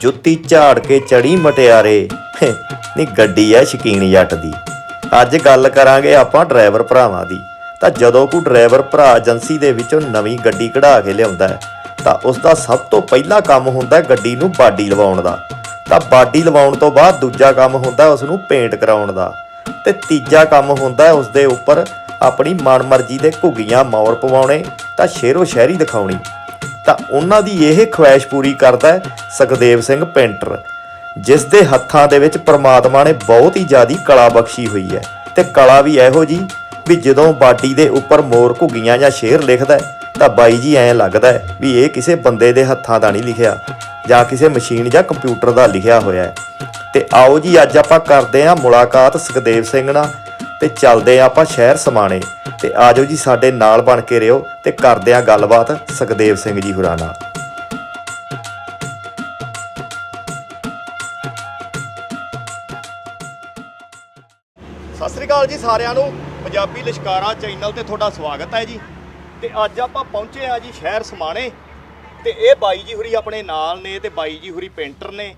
ਜੁੱਤੀ ਝਾੜ ਕੇ ਚੜੀ ਮਟਿਆਰੇ। ਨਹੀਂ ਗੱਡੀ ਐ ਸ਼ਕੀਨ ਜੱਟ ਦੀ। ਅੱਜ ਗੱਲ ਕਰਾਂਗੇ ਆਪਾਂ ਡਰਾਈਵਰ ਭਰਾਵਾਂ ਦੀ। ਤਾਂ ਜਦੋਂ ਕੋਈ ਡਰਾਈਵਰ ਭਰਾ ਏਜੰਸੀ ਦੇ ਵਿੱਚੋਂ ਨਵੀਂ ਗੱਡੀ ਕਢਾ ਕੇ ਲਿਆਉਂਦਾ ਹੈ ਤਾਂ ਉਸ ਦਾ ਸਭ ਤੋਂ ਪਹਿਲਾ ਕੰਮ ਹੁੰਦਾ ਗੱਡੀ ਨੂੰ ਬਾਡੀ ਲਵਾਉਣ ਦਾ। ਤਾਂ ਬਾਡੀ ਲਵਾਉਣ ਤੋਂ ਬਾਅਦ ਦੂਜਾ ਕੰਮ ਹੁੰਦਾ ਹੈ ਉਸ ਨੂੰ ਪੇਂਟ ਕਰਾਉਣ ਦਾ। ਤੇ ਤੀਜਾ ਕੰਮ ਹੁੰਦਾ ਹੈ ਉਸ ਦੇ ਉੱਪਰ ਆਪਣੀ ਮਨਮਰਜ਼ੀ ਦੇ ਘੁੱਗੀਆਂ ਮੌਰ ਪਵਾਉਣੇ, ਤਾਂ ਸ਼ੇਰੋ ਸ਼ਹਿਰੀ ਦਿਖਾਉਣੀ। ਤਾਂ ਉਹਨਾਂ ਦੀ ਇਹ ਖੁਆਇਸ਼ ਪੂਰੀ ਕਰਦਾ ਹੈ ਸੁਖਦੇਵ ਸਿੰਘ ਪੇਂਟਰ, ਜਿਸ ਦੇ ਹੱਥਾਂ ਦੇ ਵਿੱਚ ਪ੍ਰਮਾਤਮਾ ਨੇ ਬਹੁਤ ਹੀ ਜ਼ਿਆਦੀ ਕਲਾ ਬਖਸ਼ੀ ਹੋਈ ਹੈ ਤੇ ਕਲਾ ਵੀ ਇਹੋ ਜੀ ਵੀ ਜਦੋਂ ਬਾਡੀ ਦੇ ਉੱਪਰ ਮੋਰ ਘੁੱਗੀਆਂ ਜਾਂ ਸ਼ੇਰ ਲਿਖਦਾ ਤਾਂ ਬਾਈ ਜੀ ਐਂ ਲੱਗਦਾ ਹੈ ਵੀ ਇਹ ਕਿਸੇ ਬੰਦੇ ਦੇ ਹੱਥਾਂ ਦਾ ਨਹੀਂ ਲਿਖਿਆ, ਜਾਂ ਕਿਸੇ ਮਸ਼ੀਨ ਜਾਂ ਕੰਪਿਊਟਰ ਦਾ ਲਿਖਿਆ ਹੋਇਆ ਹੈ। ਤੇ ਆਓ ਜੀ ਅੱਜ ਆਪਾਂ ਕਰਦੇ ਹਾਂ ਮੁਲਾਕਾਤ ਸੁਖਦੇਵ ਸਿੰਘ ਨਾਲ ਤੇ ਚੱਲਦੇ ਹਾਂ ਆਪਾਂ ਸ਼ਹਿਰ ਸਮਾਣੇ। ਤੇ ਆਜੋ ਜੀ ਸਾਡੇ ਨਾਲ ਬਣ ਕੇ ਰਿਓ ਤੇ ਕਰਦੇ ਹਾਂ ਗੱਲਬਾਤ ਸੁਖਦੇਵ ਸਿੰਘ ਜੀ ਹੁਰਾਂ ਨਾਲ। ਸਤਿ ਸ੍ਰੀ ਅਕਾਲ ਜੀ ਸਾਰਿਆਂ ਨੂੰ। ਪੰਜਾਬੀ ਲਿਸ਼ਕਾਰਾ ਚੈਨਲ ਤੇ ਤੁਹਾਡਾ ਸਵਾਗਤ ਹੈ ਜੀ। ਤੇ ਅੱਜ ਆਪਾਂ ਪਹੁੰਚੇ ਆ ਜੀ ਸ਼ਹਿਰ ਸਮਾਣੇ। ਤੇ ਇਹ ਬਾਈ ਜੀ ਹੁਰੀ ਆਪਣੇ ਨਾਲ ਨੇ ਤੇ ਬਾਈ ਜੀ ਹੁਰੀ ਪੇਂਟਰ ਨੇ।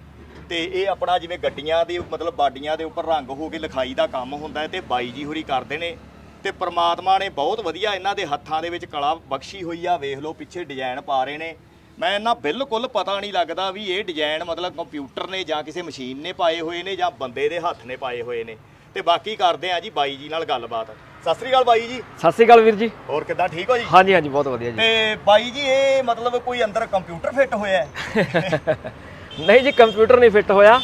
ਤੇ ਇਹ ਆਪਣਾ ਜਿਵੇਂ ਗੱਡੀਆਂ ਦੇ ਮਤਲਬ ਬਾਡੀਆਂ ਦੇ ਉੱਪਰ ਰੰਗ ਹੋ ਕੇ ਲਿਖਾਈ ਦਾ ਕੰਮ ਹੁੰਦਾ ਹੈ ਤੇ ਬਾਈ ਜੀ ਹੁਰੀ ਕਰਦੇ ਨੇ। ਤੇ ਪ੍ਰਮਾਤਮਾ ਨੇ ਬਹੁਤ ਵਧੀਆ ਇਹਨਾਂ ਦੇ ਹੱਥਾਂ ਦੇ ਵਿੱਚ ਕਲਾ ਬਖਸ਼ੀ ਹੋਈ ਆ। ਵੇਖ ਲਓ ਪਿੱਛੇ ਡਿਜ਼ਾਈਨ ਪਾ ਰਹੇ ਨੇ। ਮੈਂ ਇਹਨਾਂ ਬਿਲਕੁਲ ਪਤਾ ਨਹੀਂ ਲੱਗਦਾ ਵੀ ਇਹ ਡਿਜ਼ਾਈਨ ਮਤਲਬ ਕੰਪਿਊਟਰ ਨੇ ਜਾਂ ਕਿਸੇ ਮਸ਼ੀਨ ਨੇ ਪਾਏ ਹੋਏ ਨੇ ਜਾਂ ਬੰਦੇ ਦੇ ਹੱਥ ਨੇ ਪਾਏ ਹੋਏ ਨੇ। ਤੇ ਬਾਕੀ ਕਰਦੇ ਆ ਜੀ ਬਾਈ ਜੀ ਨਾਲ ਗੱਲਬਾਤ। ਸਤਿ ਸ੍ਰੀ ਅਕਾਲ ਬਾਈ ਜੀ। ਸਤਿ ਸ਼੍ਰੀ ਅਕਾਲ ਵੀਰ ਜੀ। ਹੋਰ ਕਿੱਦਾਂ ਠੀਕ ਹੋ ਜੀ? ਹਾਂਜੀ ਹਾਂਜੀ ਬਹੁਤ ਵਧੀਆ ਜੀ। ਤੇ ਬਾਈ ਜੀ ਇਹ ਮਤਲਬ ਕੋਈ ਅੰਦਰ ਕੰਪਿਊਟਰ ਫਿੱਟ ਹੋਇਆ ਹੈ? ਨਹੀਂ ਜੀ ਕੰਪਿਊਟਰ ਨਹੀਂ ਫਿੱਟ ਹੋਇਆ।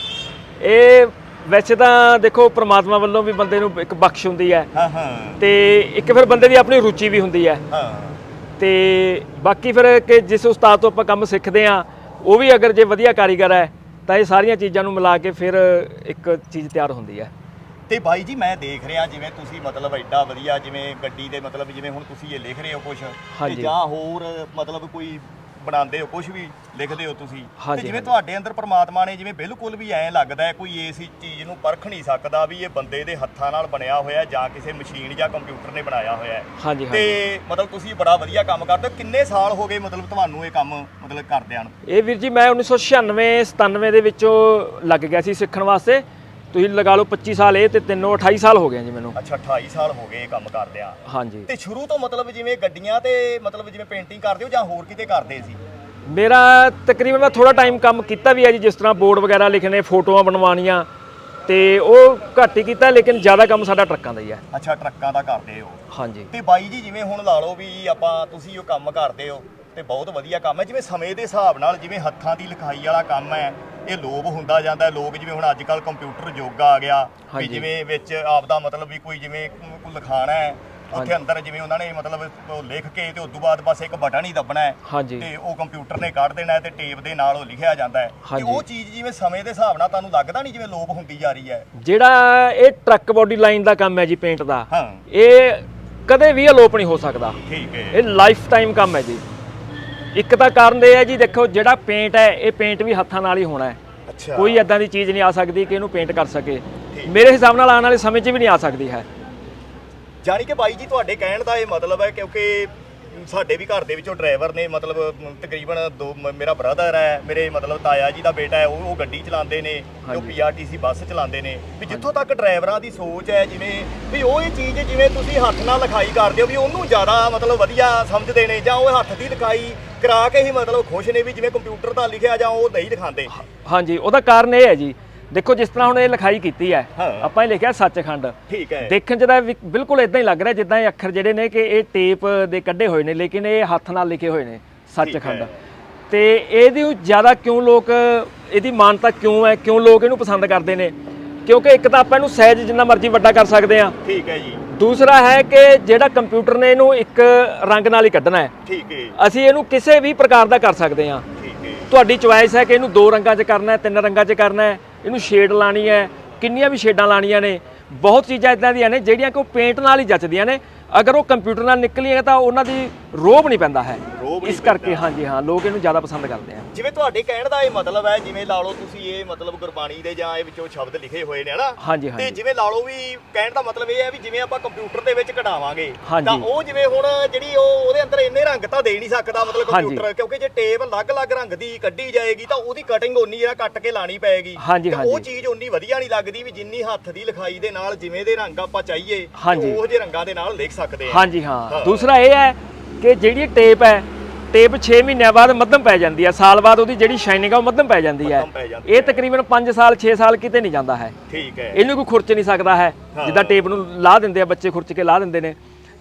ਇਹ ਵੈਸੇ ਤਾਂ ਦੇਖੋ ਪ੍ਰਮਾਤਮਾ ਵੱਲੋਂ ਵੀ ਬੰਦੇ ਨੂੰ ਇੱਕ ਬਖਸ਼ ਹੁੰਦੀ ਹੈ। ਹਾਂ ਹਾਂ। ਤੇ ਇੱਕ ਫਿਰ ਬੰਦੇ ਦੀ ਆਪਣੀ ਰੁਚੀ ਵੀ ਹੁੰਦੀ ਹੈ। ਹਾਂ। ਤੇ ਬਾਕੀ ਫਿਰ ਕਿ ਜਿਸ ਉਸਤਾਦ ਤੋਂ ਆਪਾਂ ਕੰਮ ਸਿੱਖਦੇ ਆ ਉਹ ਵੀ ਅਗਰ ਜੇ ਵਧੀਆ ਕਾਰੀਗਰ ਹੈ ਤਾਂ ਇਹ ਸਾਰੀਆਂ ਚੀਜ਼ਾਂ ਨੂੰ ਮਿਲਾ ਕੇ ਫਿਰ ਇੱਕ ਚੀਜ਼ ਤਿਆਰ ਹੁੰਦੀ ਹੈ। ਤੇ ਬਾਈ ਜੀ ਮੈਂ ਦੇਖ ਰਿਹਾ ਜਿਵੇਂ ਤੁਸੀਂ ਮਤਲਬ ਐਡਾ ਵਧੀਆ ਜਿਵੇਂ ਗੱਡੀ ਦੇ ਮਤਲਬ ਜਿਵੇਂ ਹੁਣ ਤੁਸੀਂ ਇਹ ਲਿਖ ਰਹੇ ਹੋ ਕੁਝ ਤੇ ਹਾਂਜੀ। ਜਾਂ ਹੋਰ ਮਤਲਬ ਕੋਈ ਬਣਾਉਂਦੇ ਹੋ ਕੁਝ ਵੀ ਲਿਖਦੇ ਹੋ ਤੁਸੀਂ ਤੇ ਹਾਂਜੀ, ਜਿਵੇਂ। ਤੁਹਾਡੇ ਅੰਦਰ ਪ੍ਰਮਾਤਮਾ ਨੇ ਜਿਵੇਂ ਬਿਲਕੁਲ ਵੀ ਐਂ ਲੱਗਦਾ ਹੈ ਕੋਈ ਇਸ ਚੀਜ਼ ਨੂੰ ਪਰਖ ਨਹੀਂ ਸਕਦਾ ਵੀ ਇਹ ਬੰਦੇ ਦੇ ਹੱਥਾਂ ਨਾਲ ਬਣਿਆ ਹੋਇਆ ਹੈ ਜਾਂ ਕਿਸੇ ਮਸ਼ੀਨ ਜਾਂ ਕੰਪਿਊਟਰ ਨੇ ਬਣਾਇਆ ਹੋਇਆ ਹੈ। ਹਾਂਜੀ ਤੇ ਹਾਂਜੀ। ਮਤਲਬ ਤੁਸੀਂ ਬੜਾ ਵਧੀਆ ਕੰਮ ਕਰਦੇ ਹੋ। ਕਿੰਨੇ ਸਾਲ ਹੋ ਗਏ ਮਤਲਬ ਤੁਹਾਨੂੰ ਇਹ ਕੰਮ ਮਤਲਬ ਕਰਦਿਆਂ ਨੂੰ? ਇਹ ਵੀਰ ਜੀ ਮੈਂ 1996 97 ਦੇ ਵਿੱਚੋਂ ਲੱਗ ਗਿਆ ਸੀ ਸਿੱਖਣ ਵਾਸਤੇ। ਤੁਸੀਂ ਲਗਾ ਲਓ 25 ਸਾਲ ਇਹ ਤੇ ਤਿੰਨੋਂ 28 ਸਾਲ ਹੋ ਗਏ ਜੀ ਮੈਨੂੰ। ਅੱਛਾ 28 ਸਾਲ ਹੋ ਗਏ ਇਹ ਕੰਮ ਕਰਦਿਆਂ। ਹਾਂਜੀ। ਤੇ ਸ਼ੁਰੂ ਤੋਂ ਮਤਲਬ ਜਿਵੇਂ ਗੱਡੀਆਂ ਤੇ ਮਤਲਬ ਜਿਵੇਂ ਪੇਂਟਿੰਗ ਕਰਦੇ ਹੋ ਜਾਂ ਹੋਰ ਕਿਤੇ ਕਰਦੇ ਸੀ? ਮੇਰਾ ਤਕਰੀਬਨ ਮੈਂ ਥੋੜਾ ਟਾਈਮ ਕੰਮ ਕੀਤਾ ਵੀ ਹੈ ਜੀ ਜਿਸ ਤਰ੍ਹਾਂ ਬੋਰਡ ਵਗੈਰਾ ਲਿਖਣੇ ਫੋਟੋਆਂ ਬਣਵਾਉਣੀਆਂ ਤੇ ਉਹ ਘੱਟ ਹੀ ਕੀਤਾ ਲੇਕਿਨ ਜ਼ਿਆਦਾ ਕੰਮ ਸਾਡਾ ਟਰੱਕਾਂ ਦਾ ਹੀ ਹੈ ਅੱਛਾ ਟਰੱਕਾਂ ਦਾ ਕਰਦੇ ਹੋ। ਹਾਂਜੀ। ਤੇ ਬਾਈ ਜੀ ਜਿਵੇਂ ਹੁਣ ਲਾ ਲਓ ਵੀ ਆਪਾਂ ਤੁਸੀਂ ਉਹ ਕੰਮ ਕਰਦੇ ਹੋ ਤੇ ਬਹੁਤ ਵਧੀਆ ਕੰਮ ਹੈ। ਜਿਵੇਂ ਸਮੇਂ ਦੇ ਹਿਸਾਬ ਨਾਲ ਜਿਵੇਂ ਹੱਥਾਂ ਦੀ ਲਿਖਾਈ ਵਾਲਾ ਕੰਮ ਹੈ ਇਹ ਲੋਪ ਹੁੰਦਾ ਜਾਂਦਾ। ਲੋਕ ਜਿਵੇਂ ਹੁਣ ਅੱਜ ਕੱਲ ਕੰਪਿਊਟਰ ਯੁੱਗ ਆ ਗਿਆ ਵੀ ਹਾਂਜੀ। ਜਿਵੇਂ ਵਿੱਚ ਆਪਦਾ ਮਤਲਬ ਵੀ ਕੋਈ ਜਿਵੇਂ ਕੋਈ ਲਿਖਾਣਾ ਹੈ ਉੱਥੇ ਅੰਦਰ ਜਿਵੇਂ ਉਹਨਾਂ ਨੇ ਮਤਲਬ ਉਹ ਲਿਖ ਕੇ ਤੇ ਉਸ ਤੋਂ ਬਾਅਦ ਬਸ ਇੱਕ ਬਟਨ ਹੀ ਦੱਬਣਾ ਹੈ ਹਾਂਜੀ। ਤੇ ਉਹ ਕੰਪਿਊਟਰ ਨੇ ਕੱਢ ਦੇਣਾ ਹੈ ਤੇ ਟੇਪ ਦੇ ਨਾਲ ਉਹ ਲਿਖਿਆ ਜਾਂਦਾ ਹੈ। ਤੇ ਹਾਂਜੀ। ਉਹ ਚੀਜ਼ ਜਿਵੇਂ ਸਮੇਂ ਦੇ ਹਿਸਾਬ ਨਾਲ ਤੁਹਾਨੂੰ ਲੱਗਦਾ ਨਹੀਂ ਜਿਵੇਂ ਲੋਪ ਹੁੰਦੀ ਜਾ ਰਹੀ ਹੈ? ਜਿਹੜਾ ਇਹ ਟਰੱਕ ਬੋਡੀ ਲਾਈਨ ਦਾ ਕੰਮ ਹੈ ਜੀ ਪੇਂਟ ਦਾ ਹਾਂ। ਇਹ ਕਦੇ ਵੀ ਅਲੋਪ ਨਹੀਂ ਹੋ ਸਕਦਾ। ਠੀਕ ਹੈ। ਇਹ ਲਾਈਫ ਟਾਈਮ ਕੰਮ ਹੈ ਜੀ। ਇੱਕ ਤਾਂ ਕਾਰਨ ਇਹ ਹੈ ਜੀ ਦੇਖੋ ਜਿਹੜਾ ਪੇਂਟ ਹੈ ਇਹ ਪੇਂਟ ਵੀ ਹੱਥਾਂ ਨਾਲ ਹੀ ਹੋਣਾ ਹੈ। ਅੱਛਾ। ਕੋਈ ਐਦਾਂ ਦੀ ਚੀਜ਼ ਨਹੀਂ ਆ ਸਕਦੀ ਕਿ ਇਹਨੂੰ ਪੇਂਟ ਕਰ ਸਕੇ। ਮੇਰੇ ਹਿਸਾਬ ਨਾਲ ਆਉਣ ਵਾਲੇ ਸਮੇਂ 'ਚ ਵੀ ਨਹੀਂ ਆ ਸਕਦੀ ਹੈ। ਜਾਣੀ ਕਿ ਬਾਈ ਜੀ ਤੁਹਾਡੇ ਕਹਿਣ ਦਾ ਇਹ ਮਤਲਬ ਹੈ ਕਿਉਂਕਿ ਸਾਡੇ ਵੀ ਘਰ ਦੇ ਵਿੱਚੋਂ ਡਰਾਈਵਰ ਨੇ ਮਤਲਬ ਤਕਰੀਬਨ ਦੋ ਮ- ਮੇਰਾ ਬ੍ਰਦਰ ਹੈ ਮੇਰੇ ਮਤਲਬ ਤਾਇਆ ਜੀ ਦਾ ਬੇਟਾ ਹੈ ਉਹ ਉਹ ਗੱਡੀ ਚਲਾਉਂਦੇ ਨੇ ਉਹ ਹਾਂਜੀ। ਪੀਆਰਟੀਸੀ ਬੱਸ ਚਲਾਉਂਦੇ ਨੇ। ਵੀ ਜਿੱਥੋਂ ਤੱਕ ਡਰਾਈਵਰਾਂ ਦੀ ਸੋਚ ਹੈ ਜਿਵੇਂ ਵੀ ਉਹ ਇਹ ਚੀਜ਼ ਜਿਵੇਂ ਤੁਸੀਂ ਹੱਥ ਨਾਲ ਲਿਖਾਈ ਕਰਦੇ ਹੋ ਵੀ ਉਹਨੂੰ ਜ਼ਿਆਦਾ ਮਤਲਬ ਵਧੀਆ ਸਮਝਦੇ ਨੇ ਜਾਂ ਉਹ ਹੱਥ ਦੀ ਲਿਖਾਈ ਕਰਾ ਕੇ ਹੀ ਮਤਲਬ ਖੁਸ਼ ਨੇ ਵੀ ਜਿਵੇਂ ਕੰਪਿਊਟਰ ਦਾ ਲਿਖਿਆ ਜਾਂ ਉਹ ਨਹੀਂ ਲਿਖਾਉਂਦੇ। ਹਾਂਜੀ ਉਹਦਾ ਕਾਰਨ ਇਹ ਹੈ ਜੀ ਦੇਖੋ ਜਿਸ ਤਰ੍ਹਾਂ ਹੁਣ ਇਹ ਲਿਖਾਈ ਕੀਤੀ ਹੈ ਹਾਂ। ਆਪਾਂ ਇਹ ਲਿਖਿਆ ਸੱਚਖੰਡ। ਠੀਕ ਹੈ। ਦੇਖਣ 'ਚ ਤਾਂ ਵੀ ਬਿਲਕੁਲ ਇਦਾਂ ਹੀ ਲੱਗ ਰਿਹਾ ਜਿੱਦਾਂ ਇਹ ਅੱਖਰ ਜਿਹੜੇ ਨੇ ਕਿ ਇਹ ਟੇਪ ਦੇ ਕੱਢੇ ਹੋਏ ਨੇ ਲੇਕਿਨ ਇਹ ਹੱਥ ਨਾਲ ਲਿਖੇ ਹੋਏ ਨੇ ਸੱਚਖੰਡ। ਹੈ। ਤੇ ਇਹਦੀ ਜ਼ਿਆਦਾ ਕਿਉਂ ਲੋਕ ਇਹਦੀ ਮਾਨਤਾ ਕਿਉਂ ਹੈ ਕਿਉਂ ਲੋਕ ਇਹਨੂੰ ਪਸੰਦ ਕਰਦੇ ਨੇ? ਕਿਉਂਕਿ ਇੱਕ ਤਾਂ ਆਪਾਂ ਇਹਨੂੰ ਸਹਿਜ ਜਿੰਨਾ ਮਰਜ਼ੀ ਵੱਡਾ ਕਰ ਸਕਦੇ ਹਾਂ। ਠੀਕ ਹੈ ਜੀ। ਦੂਸਰਾ ਹੈ ਕਿ ਜਿਹੜਾ ਕੰਪਿਊਟਰ ਨੇ ਇਹਨੂੰ ਇੱਕ ਰੰਗ ਨਾਲ ਹੀ ਕੱਢਣਾ ਹੈ। ਠੀਕ ਹੈ। ਅਸੀਂ ਇਹਨੂੰ ਕਿਸੇ ਵੀ ਪ੍ਰਕਾਰ ਦਾ ਕਰ ਸਕਦੇ ਹਾਂ। ਠੀਕ ਹੈ। ਤੁਹਾਡੀ ਚੁਆਇਸ ਹੈ ਕਿ ਇਹਨੂੰ ਦੋ ਰੰਗਾਂ 'ਚ ਕਰਨਾ ਹੈ ਤਿੰਨ ਰੰਗਾਂ 'ਚ ਕਰਨਾ ਹੈ। ਇਹਨੂੰ ਸ਼ੇਡ ਲਾਣੀ ਹੈ, ਕਿੰਨੀਆਂ ਵੀ ਸ਼ੇਡਾਂ ਲਾਣੀਆਂ ਨੇ, ਬਹੁਤ ਚੀਜ਼ਾਂ ਇਦਾਂ ਦੀਆਂ ਨੇ ਜਿਹੜੀਆਂ ਕਿ ਉਹ ਪੇਂਟ ਨਾਲ ਹੀ ਜੱਚਦੀਆਂ ਨੇ। ਅਗਰ ਉਹ ਕੰਪਿਊਟਰ ਨਾਲ ਨਿਕਲੀਆਂ ਤਾਂ ਉਹਨਾਂ ਦੀ ਰੋਬ ਨਹੀਂ ਪੈਂਦਾ ਹੈ। ਰੋਹ ਇਸ ਕਰਕੇ। ਹਾਂਜੀ ਹਾਂ ਲੋਕ ਇਹਨੂੰ ਜ਼ਿਆਦਾ ਪਸੰਦ ਕਰਦੇ ਆ ਜਿਵੇਂ ਤੁਹਾਡੇ ਕਹਿਣ ਦਾ ਇਹ ਮਤਲਬ ਹੈ ਜਿਵੇਂ ਲਾ ਲਓ ਤੁਸੀਂ ਇਹ ਮਤਲਬ ਗੁਰਬਾਣੀ ਦੇ ਜਾਂ ਇਹ ਵਿੱਚੋਂ ਸ਼ਬਦ ਲਿਖੇ ਹੋਏ ਨੇ ਹਨਾ ਹਾਂਜੀ ਤੇ ਹਾਂਜੀ ਜਿਵੇਂ ਲਾ ਲਓ ਵੀ ਕਹਿਣ ਦਾ ਮਤਲਬ ਇਹ ਹੈ ਵੀ ਜਿਵੇਂ ਆਪਾਂ ਕੰਪਿਊਟਰ ਦੇ ਵਿੱਚ ਕਢਾਵਾਂਗੇ ਹਾਂਜੀ। ਤਾਂ ਉਹ ਜਿਵੇਂ ਹੁਣ ਜਿਹੜੀ ਉਹ ਉਹਦੇ ਅੰਦਰ ਇੰਨੇ ਰੰਗ ਤਾਂ ਦੇ ਨਹੀਂ ਸਕਦਾ ਮਤਲਬ ਹਾਂਜੀ। ਕੰਪਿਊਟਰ ਕਿਉਂਕਿ ਜੇ ਟੇਪ ਅਲੱਗ-ਅਲੱਗ ਰੰਗ ਦੀ ਕੱਢੀ ਜਾਏਗੀ ਤਾਂ ਉਹਦੀ ਕਟਿੰਗ ਓਨੀ ਜਿਹੜਾ ਕੱਟ ਕੇ ਲਾਣੀ ਪਏਗੀ ਹਾਂਜੀ, ਤੇ ਉਹ ਹਾਂਜੀ। ਚੀਜ਼ ਓਨੀ ਵਧੀਆ ਨਹੀਂ ਲੱਗਦੀ ਵੀ ਜਿੰਨੀ ਹੱਥ ਦੀ ਲਿਖਾਈ ਦੇ ਨਾਲ ਜਿਵੇਂ ਦੇ ਰੰਗ ਆਪਾਂ ਚਾਹੀਏ ਹਾਂਜੀ। ਉਹੋ ਜਿਹੇ ਰੰਗਾਂ ਦੇ ਨਾਲ ਲਿਖ ਸਕਦੇ ਆ ਹਾਂਜੀ ਹਾਂ ਹਾਂ। ਦੂਸਰਾ ਇਹ ਹੈ ਕਿ ਜਿਹੜੀ ਟੇਪ ਹੈ ਟੇਪ 6 ਮਹੀਨਿਆਂ ਬਾਅਦ ਮੱਧਮ ਪੈ ਜਾਂਦੀ ਹੈ ਸਾਲ ਬਾਅਦ ਉਹਦੀ ਜਿਹੜੀ ਸ਼ਾਈਨਿੰਗ ਆ ਉਹ ਮੱਧਮ ਪੈ ਜਾਂਦੀ ਹੈ ਮੱਧਮ ਪੈ ਜਾਂਦੀ ਇਹ ਤਕਰੀਬਨ 5 ਸਾਲ 6 ਸਾਲ ਕਿਤੇ ਨਹੀਂ ਜਾਂਦਾ ਹੈ। ਠੀਕ ਹੈ। ਇਹਨੂੰ ਕੋਈ ਖੁਰਚ ਨਹੀਂ ਸਕਦਾ ਹੈ। ਹਾਂ। ਜਿੱਦਾਂ ਟੇਪ ਨੂੰ ਲਾ ਦਿੰਦੇ ਆ ਬੱਚੇ ਖੁਰਚ ਕੇ ਲਾ ਦਿੰਦੇ ਨੇ।